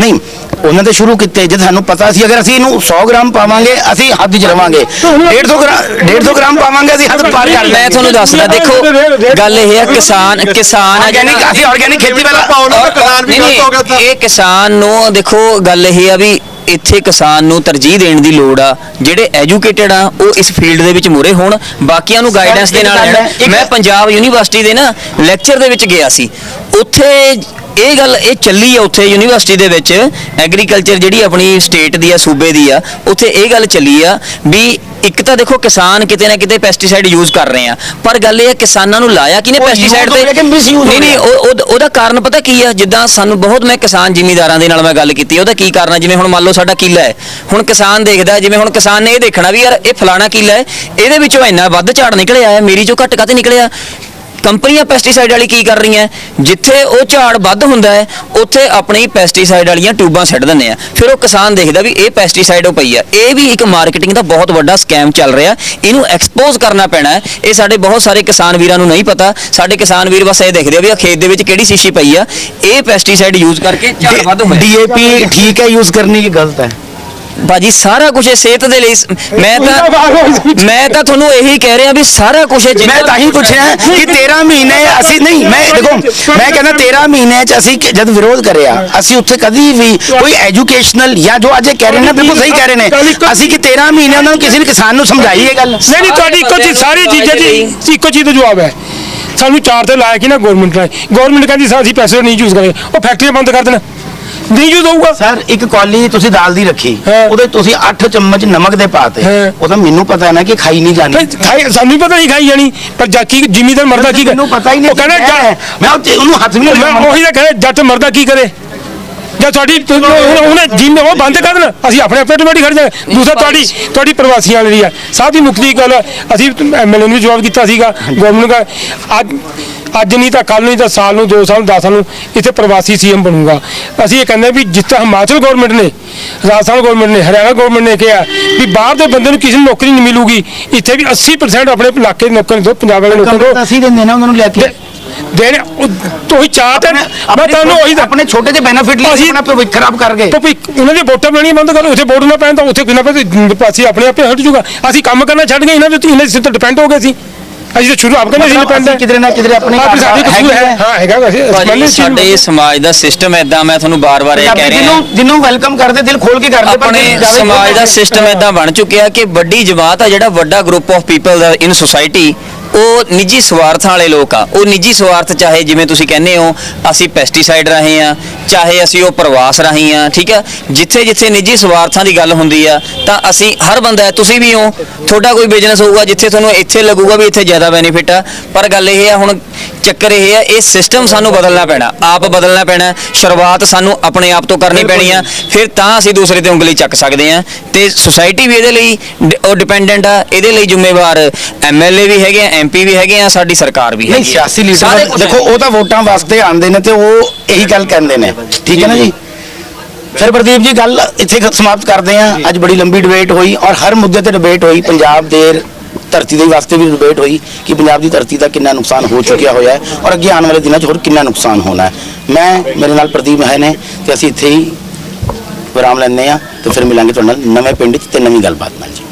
ਨਹੀਂ ਉਹਨਾਂ ਦੇ ਸ਼ੁਰੂ ਕੀਤੇ ਜਦ ਸਾਨੂੰ ਪਤਾ ਸੀ ਅਗਰ ਅਸੀਂ ਇਹਨੂੰ 100 ਗ੍ਰਾਮ ਪਾਵਾਂਗੇ ਅਸੀਂ ਹੱਦ 'ਚ ਰਵਾਂਗੇ। 150 ਗ੍ਰਾਮ 150 ਗ੍ਰਾਮ ਪਾਵਾਂਗੇ ਅਸੀਂ ਹੱਦ ਪਾਰ ਕਰ ਮੈਂ ਤੁਹਾਨੂੰ ਦੱਸਦਾ ਦੇਖੋ ਗੱਲ ਇਹ ਹੈ ਕਿਸਾਨ ਕਿਸਾਨ ਆ ਆਰਗੈਨਿਕ ਅਸੀਂ ਆਰਗੈਨਿਕ ਕਿਸਾਨ ਵੀ ਨਹੀਂ, ਗਲਤ ਹੋ ਗਿਆ ਤਾਂ। ਇਹ ਕਿਸਾਨ ਨੂੰ ਦੇਖੋ ਗੱਲ ਇਹ ਆ ਵੀ ਇੱਥੇ ਕਿਸਾਨ ਨੂੰ ਤਰਜੀਹ ਦੇਣ ਦੀ ਲੋੜ ਆ। ਜਿਹੜੇ ਐਜੂਕੇਟਡ ਆ ਉਹ ਇਸ ਫੀਲਡ ਦੇ ਵਿੱਚ ਮੂਰੇ ਹੋਣ ਬਾਕੀਆਂ ਨੂੰ ਗਾਈਡੈਂਸ ਦੇ ਨਾਲ ਮੈਂ ਪੰਜਾਬ ਯੂਨੀਵਰਸਿਟੀ ਦੇ ਨਾ ਲੈਕਚਰ ਦੇ ਵਿੱਚ ਗਿਆ ਸੀ। ਉੱਥੇ ਇਹ ਗੱਲ ਇਹ ਚੱਲੀ ਆ ਉੱਥੇ ਯੂਨੀਵਰਸਿਟੀ ਦੇ ਵਿੱਚ। ਐਗਰੀਕਲਚਰ ਜਿਹੜੀ ਆਪਣੀ ਸਟੇਟ ਦੀ ਆ ਸੂਬੇ ਦੀ ਆ ਉੱਥੇ ਇਹ ਗੱਲ ਚੱਲੀ ਆ ਵੀ ਇੱਕ ਤਾਂ ਦੇਖੋ ਕਿਸਾਨ ਕਿਤੇ ਨਾ ਕਿਤੇ ਪੈਸਟੀਸਾਈਡ ਯੂਜ਼ ਕਰ ਰਹੇ ਆ। ਪਰ ਗੱਲ ਇਹ ਹੈ ਕਿਸਾਨਾਂ ਨੂੰ ਲਾਇਆ ਕਿਨੇ ਪੈਸਟੀਸਾਈਡ ਹੋ ਨਹੀਂ ਨਹੀਂ ਉਹਦਾ- ਕਾਰਨ ਪਤਾ ਕੀ ਆ? ਜਿੱਦਾਂ ਸਾਨੂੰ ਬਹੁਤ ਮੈਂ ਕਿਸਾਨ ਜ਼ਿਮੀਂਦਾਰਾਂ ਦੇ ਨਾਲ ਮੈਂ ਗੱਲ ਕੀਤੀ ਉਹਦਾ ਕੀ ਕਾਰਨ ਆ? ਜਿਵੇਂ ਹੁਣ ਮੰਨ ਲਓ ਸਾਡਾ ਕਿੱਲਾ ਹੈ। ਹੁਣ ਕਿਸਾਨ ਦੇਖਦਾ ਜਿਵੇਂ ਹੁਣ ਕਿਸਾਨ ਨੇ ਇਹ ਦੇਖਣਾ ਵੀ ਯਾਰ ਇਹ ਫਲਾਣਾ ਕਿੱਲਾ ਹੈ ਇਹਦੇ ਵਿੱਚੋਂ ਇੰਨਾ ਵੱਧ ਝਾੜ ਨਿਕਲਿਆ ਹੈ ਮੇਰੀ ਚੋਂ ਘੱਟ ਕਾਤੇ ਨਿਕਲਿਆ? ਕੰਪਨੀਆਂ ਪੈਸਟੀਸਾਈਡ ਵਾਲੀ ਕੀ ਕਰ ਰਹੀਆਂ? ਜਿੱਥੇ ਉਹ ਝਾੜ ਵੱਧ ਹੁੰਦਾ ਹੈ ਉੱਥੇ ਆਪਣੀ ਪੈਸਟੀਸਾਈਡ ਵਾਲੀਆਂ ਟਿਊਬਾਂ ਛੱਡ ਦਿੰਦੇ ਆ। ਫਿਰ ਉਹ ਕਿਸਾਨ ਦੇਖਦਾ ਵੀ ਇਹ ਪੈਸਟੀਸਾਈਡ ਉਹ ਪਈ ਆ। ਇਹ ਵੀ ਇੱਕ ਮਾਰਕੀਟਿੰਗ ਦਾ ਬਹੁਤ ਵੱਡਾ ਸਕੈਮ ਚੱਲ ਰਿਹਾ। ਇਹਨੂੰ ਐਕਸਪੋਜ਼ ਕਰਨਾ ਪੈਣਾ ਹੈ। ਇਹ ਸਾਡੇ ਬਹੁਤ ਸਾਰੇ ਕਿਸਾਨ ਵੀਰਾਂ ਨੂੰ ਨਹੀਂ ਪਤਾ। ਸਾਡੇ ਕਿਸਾਨ ਵੀਰ ਬਸ ਇਹ ਦੇਖਦੇ ਆ ਵੀ ਆ ਖੇਤ ਦੇ ਵਿੱਚ ਕਿਹੜੀ ਸ਼ੀਸ਼ੀ ਪਈ ਆ। ਇਹ ਪੈਸਟੀਸਾਈਡ ਯੂਜ਼ ਕਰਕੇ ਝਾੜ ਵੱਧ ਹੋਇਆ। ਡੀਏਪੀ ਠੀਕ ਹੈ ਯੂਜ਼ ਕਰਨੀ ਕਿ ਗਲਤ ਹੈ? ਬਾਜੀ ਸਾਰਾ ਕੁਝ ਇਹ ਸਿਹਤ ਦੇ ਲਈ ਮੈਂ ਤਾਂ ਮੈਂ ਤਾਂ ਤੁਹਾਨੂੰ ਇਹੀ ਕਹਿ ਰਿਹਾ ਵੀ ਸਾਰਾ ਕੁਝ ਮੈਂ ਤਾਂ ਹੀ ਪੁੱਛਿਆ ਕਿ 13 ਮਹੀਨੇ ਅਸੀਂ ਨਹੀਂ ਮੈਂ ਦੇਖੋ ਮੈਂ ਕਹਿੰਦਾ 13 ਮਹੀਨੇ ਚ ਅਸੀਂ ਜਦ ਵਿਰੋਧ ਕਰਿਆ ਅਸੀਂ ਉੱਥੇ ਕਦੀ ਵੀ ਕੋਈ ਐਜੂਕੇਸ਼ਨਲ ਜਾਂ ਜੋ ਅੱਜ ਕਹਿ ਰਹੇ ਨੇ ਬਿਲਕੁਲ ਸਹੀ ਕਹਿ ਰਹੇ ਨੇ ਅਸੀਂ ਕਿ 13 ਮਹੀਨੇ ਉਹਨਾਂ ਨੂੰ ਕਿਸੇ ਵੀ ਕਿਸਾਨ ਨੂੰ ਸਮਝਾਈ ਇਹ ਗੱਲ। ਨਹੀਂ ਨਹੀਂ ਤੁਹਾਡੀ ਇੱਕੋ ਚੀਜ਼ ਸਾਰੀ ਚੀਜ਼ਾਂ ਜੀ ਇੱਕੋ ਚੀਜ਼ ਦਾ ਜਵਾਬ ਹੈ। ਸਾਨੂੰ ਚਾਰ ਤੇ ਲਾਇਆ ਕਿ ਨਾ ਗਵਰਨਮੈਂਟ ਨੇ। ਗਵਰਨਮੈਂਟ ਕਹਿੰਦੀ ਅਸੀਂ ਪੈਸੇ ਨਹੀਂ ਯੂਜ਼ ਕਰਾਂਗੇ। ਉਹ ਫੈਕਟਰੀਆਂ ਬੰਦ ਕਰ ਦੇਣ। ਨਹੀਂ ਹੋਊਗਾ ਸਰ ਇੱਕ ਕੌਲੀ ਤੁਸੀਂ ਦਾਲ ਦੀ ਰੱਖੀ ਹਾਂ। ਉਹਦੇ ਤੁਸੀਂ 8 ਚਮਚ ਨਮਕ ਦੇ ਪਾਤੇ ਹਾਂ। ਉਹ ਤਾਂ ਮੈਨੂੰ ਪਤਾ ਹੈ ਨਾ ਕਿ ਖਾਈ ਨਹੀਂ ਜਾਣੀ। ਫਿਰ ਖਾਈ ਸਾਨੂੰ ਪਤਾ ਨਹੀਂ ਖਾਈ ਜਾਣੀ ਪਰ ਜਾ ਕੀ ਜ਼ਿਮੀਦਾਰ ਮਰਦਾ ਕੀ ਕਰੇ? ਮੈਨੂੰ ਪਤਾ ਹੀ ਨਹੀਂ ਉਹ ਕਹਿੰਦਾ ਕੀ ਕਹਿ ਰਿਹਾ ਹੈ। ਜਾ- ਮੈਂ ਉਹ ਉਹਨੂੰ ਹੱਥ ਵੀ ਨਹੀਂ ਮੈਂ ਲਗਾਉਂਦਾ। ਉਹੀ ਤਾਂ ਕਹੇ ਜੱਟ ਮਰਦਾ ਕੀ ਕਰੇ? ਜਾਂ ਤੁਹਾਡੀ ਉਹਨੇ ਜਿੰਨੇ ਉਹ ਬੰਦ ਕਰ ਦੇਣ। ਅਸੀਂ ਆਪਣੇ ਆਪਣੇ ਟਮਾਟੀ ਖੜ ਜਾ ਦੂਸਰਾ ਤੁਹਾਡੀ ਤੁਹਾਡੀ ਪ੍ਰਵਾਸੀਆਂ ਵਾਲੀ ਹੈ ਸਾਹ ਦੀ ਦੀ ਗੱਲ ਅਸੀਂ ਐਮਐਲਏ ਨੂੰ ਵੀ ਜਵਾਬ ਦਿੱਤਾ ਸੀਗਾ ਗਵਰਨਮੈਂਟ ਦਾ। ਅੱਜ ਅੱਜ ਨਹੀਂ ਤਾਂ ਕੱਲ ਨਹੀਂ ਤਾਂ ਸਾਲ ਨੂੰ 2 ਸਾਲ 10 ਸਾਲ ਨੂੰ ਇੱਥੇ ਪ੍ਰਵਾਸੀ ਸੀਐਮ ਬਣੂਗਾ। ਅਸੀਂ ਇਹ ਕਹਿੰਦੇ ਵੀ ਜਿਸ ਤਰ੍ਹਾਂ ਹਿਮਾਚਲ ਗਵਰਨਮੈਂਟ ਨੇ ਰਾਜਸਥਾਨ ਗਵਰਨਮੈਂਟ ਨੇ ਹਰਿਆਣਾ ਗਵਰਨਮੈਂਟ ਨੇ ਕਿਹਾ ਵੀ ਬਾਹਰ ਦੇ ਬੰਦੇ ਨੂੰ ਕਿਸੇ ਨੂੰ ਨੌਕਰੀ ਨਹੀਂ ਮਿਲੂਗੀ। ਇੱਥੇ ਵੀ 80% ਆਪਣੇ ਇਲਾਕੇ ਦੇ ਨੌਕਰੀ ਦਿਓ ਪੰਜਾਬ ਵਾਲੇ ਲੋਕਾਂ ਨੂੰ ਅਸੀਂ ਦਿੰਦੇ ਨਾ ਉਹਨਾਂ ਨੂੰ ਲੈ ਕੇ। ਦੇਣੇ ਉਹੀ ਚਾਹ ਤੇ ਮੈਂ ਤੁਹਾਨੂੰ ਉਹੀ ਆਪਣੇ ਛੋਟੇ ਜਿਹੇ ਬੈਨੀਫਿਟ ਲਈ ਆਪਣਾ ਭਵਿੱਖ ਖਰਾਬ ਕਰ ਗਏ। ਤਾਂ ਵੀ ਉਹਨਾਂ ਦੀ ਵੋਟਾਂ ਬਣਾਉਣੀਆਂ ਬੰਦ ਕਰੋ ਉੱਥੇ ਵੋਟ ਨਾ ਪੈਣ ਤਾਂ ਉੱਥੇ ਕਿੰਨਾ ਪੈਸੇ ਪਾਸੇ ਆਪਣੇ ਆਪੇ ਹਟ ਜੂਗਾ। ਅਸੀਂ ਕੰਮ ਕਰਨਾ ਛੱਡ ਗਏ ਇਹਨਾਂ ਦੇ ਉੱਤੇ ਇਹਨਾਂ ਦੇ ਸਿਰ ਤੇ ਡਿਪੈਂਡ ਹੋ ਗਏ ਸੀ ਅਸੀਂ ਤਾਂ ਸ਼ੁਰੂ ਆਪ ਕਹਿੰਦੇ ਸੀ ਮਤਲਬ ਡਿਪੈਂਡ ਅਸੀਂ ਕਿਧਰੇ ਨਾ ਕਿਧਰੇ ਆਪਣੇ ਆਪਣੀ ਸਾਡੀ ਕਸੂਰ ਹੈ। ਹੈਗੀ। ਹਾਂ ਹੈਗਾ ਵੈਸੇ ਭਾਜੀ ਸਮਝਦੇ ਸੀ ਸਾਡੇ ਸਮਾਜ ਦਾ ਸਿਸਟਮ ਐਦਾਂ ਮੈਂ ਤੁਹਾਨੂੰ ਬਾਰ-ਬਾਰ ਇਹ ਕਹਿ ਰਿਹਾ ਜਿਹਨੂੰ ਜਿਹਨੂੰ ਵੈਲਕਮ ਕਰਦੇ ਦਿਲ ਖੋਲ ਕੇ ਕਰਦੇ ਪਰ ਆਪਣੇ ਦਿਲ ਜ਼ਿਆਦਾ ਹੀ ਸਮਾਜ ਦਾ ਸਿਸਟਮ ਐਦਾਂ ਬਣ ਚੁੱਕਿਆ ਕਿ ਵੱਡੀ ਜਮਾਤ ਆ ਜਿਹੜਾ ਵੱਡਾ ਗਰੁੱਪ ਆਫ ਪੀਪਲ ਦਾ ਇਨ ਸੁਸਾਇਟੀ ਉਹ ਨਿੱਜੀ ਸਵਾਰਥਾਂ ਵਾਲੇ ਲੋਕ ਆ। ਉਹ ਨਿੱਜੀ ਸਵਾਰਥ ਚਾਹੇ ਜਿਵੇਂ ਤੁਸੀਂ ਕਹਿੰਦੇ ਹੋ ਅਸੀਂ ਪੈਸਟੀਸਾਈਡ ਰਾਹੀਂ ਆ ਚਾਹੇ ਅਸੀਂ ਉਹ ਪ੍ਰਵਾਸ ਰਾਹੀਂ ਆ ਠੀਕ ਆ? ਜਿੱਥੇ ਜਿੱਥੇ ਨਿੱਜੀ ਸਵਾਰਥਾਂ ਦੀ ਗੱਲ ਹੁੰਦੀ ਆ ਤਾਂ ਅਸੀਂ ਹਰ ਬੰਦਾ ਤੁਸੀਂ ਵੀ ਹੋ ਤੁਹਾਡਾ ਕੋਈ ਬਿਜ਼ਨਸ ਹੋਊਗਾ ਜਿੱਥੇ ਤੁਹਾਨੂੰ ਇੱਥੇ ਲੱਗੂਗਾ ਵੀ ਇੱਥੇ ਜ਼ਿਆਦਾ ਬੈਨੀਫਿਟ ਆ। ਪਰ ਗੱਲ ਇਹ ਆ ਹੁਣ ਚੱਕਰ ਇਹ ਆ ਇਹ ਸਿਸਟਮ ਸਾਨੂੰ ਬਦਲਣਾ ਪੈਣਾ। ਆਪ ਬਦਲਣਾ ਪੈਣਾ ਸ਼ੁਰੂਆਤ ਸਾਨੂੰ ਆਪਣੇ ਆਪ ਤੋਂ ਕਰਨੀ ਪੈਣੀ ਆ। ਫਿਰ ਤਾਂ ਅਸੀਂ ਦੂਸਰੇ ਤੇ ਉਂਗਲੀ ਚੱਕ ਸਕਦੇ ਆ। ਤੇ ਸੁਸਾਇਟੀ ਵੀ ਇਹਦੇ ਲਈ ਉਹ ਡਿਪੈਂਡੈਂਟ ਆ ਇਹਦੇ ਲਈ ਜ਼ਿੰਮੇਵਾਰ ਐਮਐਲਏ ਵੀ ਹੈਗੇ ਆ ਐਮਪੀ ਵੀ ਹੈਗੇ ਆ ਸਾਡੀ ਸਰਕਾਰ ਵੀ ਨਹੀਂ ਹੈਗੀ ਆ। ਸਿਆਸੀ ਸਾਰੇ ਲੀਡਰ ਕੁਛ ਦੇਖੋ ਉਹ ਤਾਂ ਵੋਟਾਂ ਵਾਸਤੇ ਆਉਂਦੇ ਨੇ ਤੇ ਉਹ ਇਹੀ ਗੱਲ ਕਹਿੰਦੇ ਨੇ। ਠੀਕ ਹੈ ਨਾ ਜੀ? ਫਿਰ ਪ੍ਰਦੀਪ ਜੀ ਗੱਲ ਇੱਥੇ ਖ- ਸਮਾਪਤ ਕਰਦੇ ਹਾਂ। ਅੱਜ ਬੜੀ ਲੰਬੀ ਡਿਬੇਟ ਹੋਈ ਔਰ ਹਰ ਮੁੱਦੇ ਤੇ ਡਿਬੇਟ ਹੋਈ। ਪੰਜਾਬ ਦੇ ਧਰਤੀ ਦੇ ਵਾਸਤੇ ਵੀ ਡਿਬੇਟ ਹੋਈ ਕਿ ਪੰਜਾਬ ਦੀ ਧਰਤੀ ਦਾ ਕਿੰਨਾ ਨੁਕਸਾਨ ਹੋ ਚੁੱਕਿਆ ਹੋਇਆ ਹੈ ਔਰ ਅੱਗੇ ਆਉਣ ਵਾਲੇ ਦਿਨਾਂ 'ਚ ਹੋਰ ਕਿੰਨਾ ਨੁਕਸਾਨ ਹੋਣਾ ਹੈ। ਮੈਂ ਮੇਰੇ ਨਾਲ ਪ੍ਰਦੀਪ ਹੈ ਨੇ ਤੇ ਅਸੀਂ ਇੱਥੇ ਹੀ ਵਿਰਾਮ ਲੈਂਦੇ ਹਾਂ ਤੇ ਫਿਰ ਮਿਲਾਂਗੇ ਤੁਹਾਡੇ ਨਾਲ ਨਵੇਂ ਪਿੰਡ 'ਚ ਤੇ ਨਵੀਂ ਗੱਲਬਾਤ ਨਾਲ ਜੀ।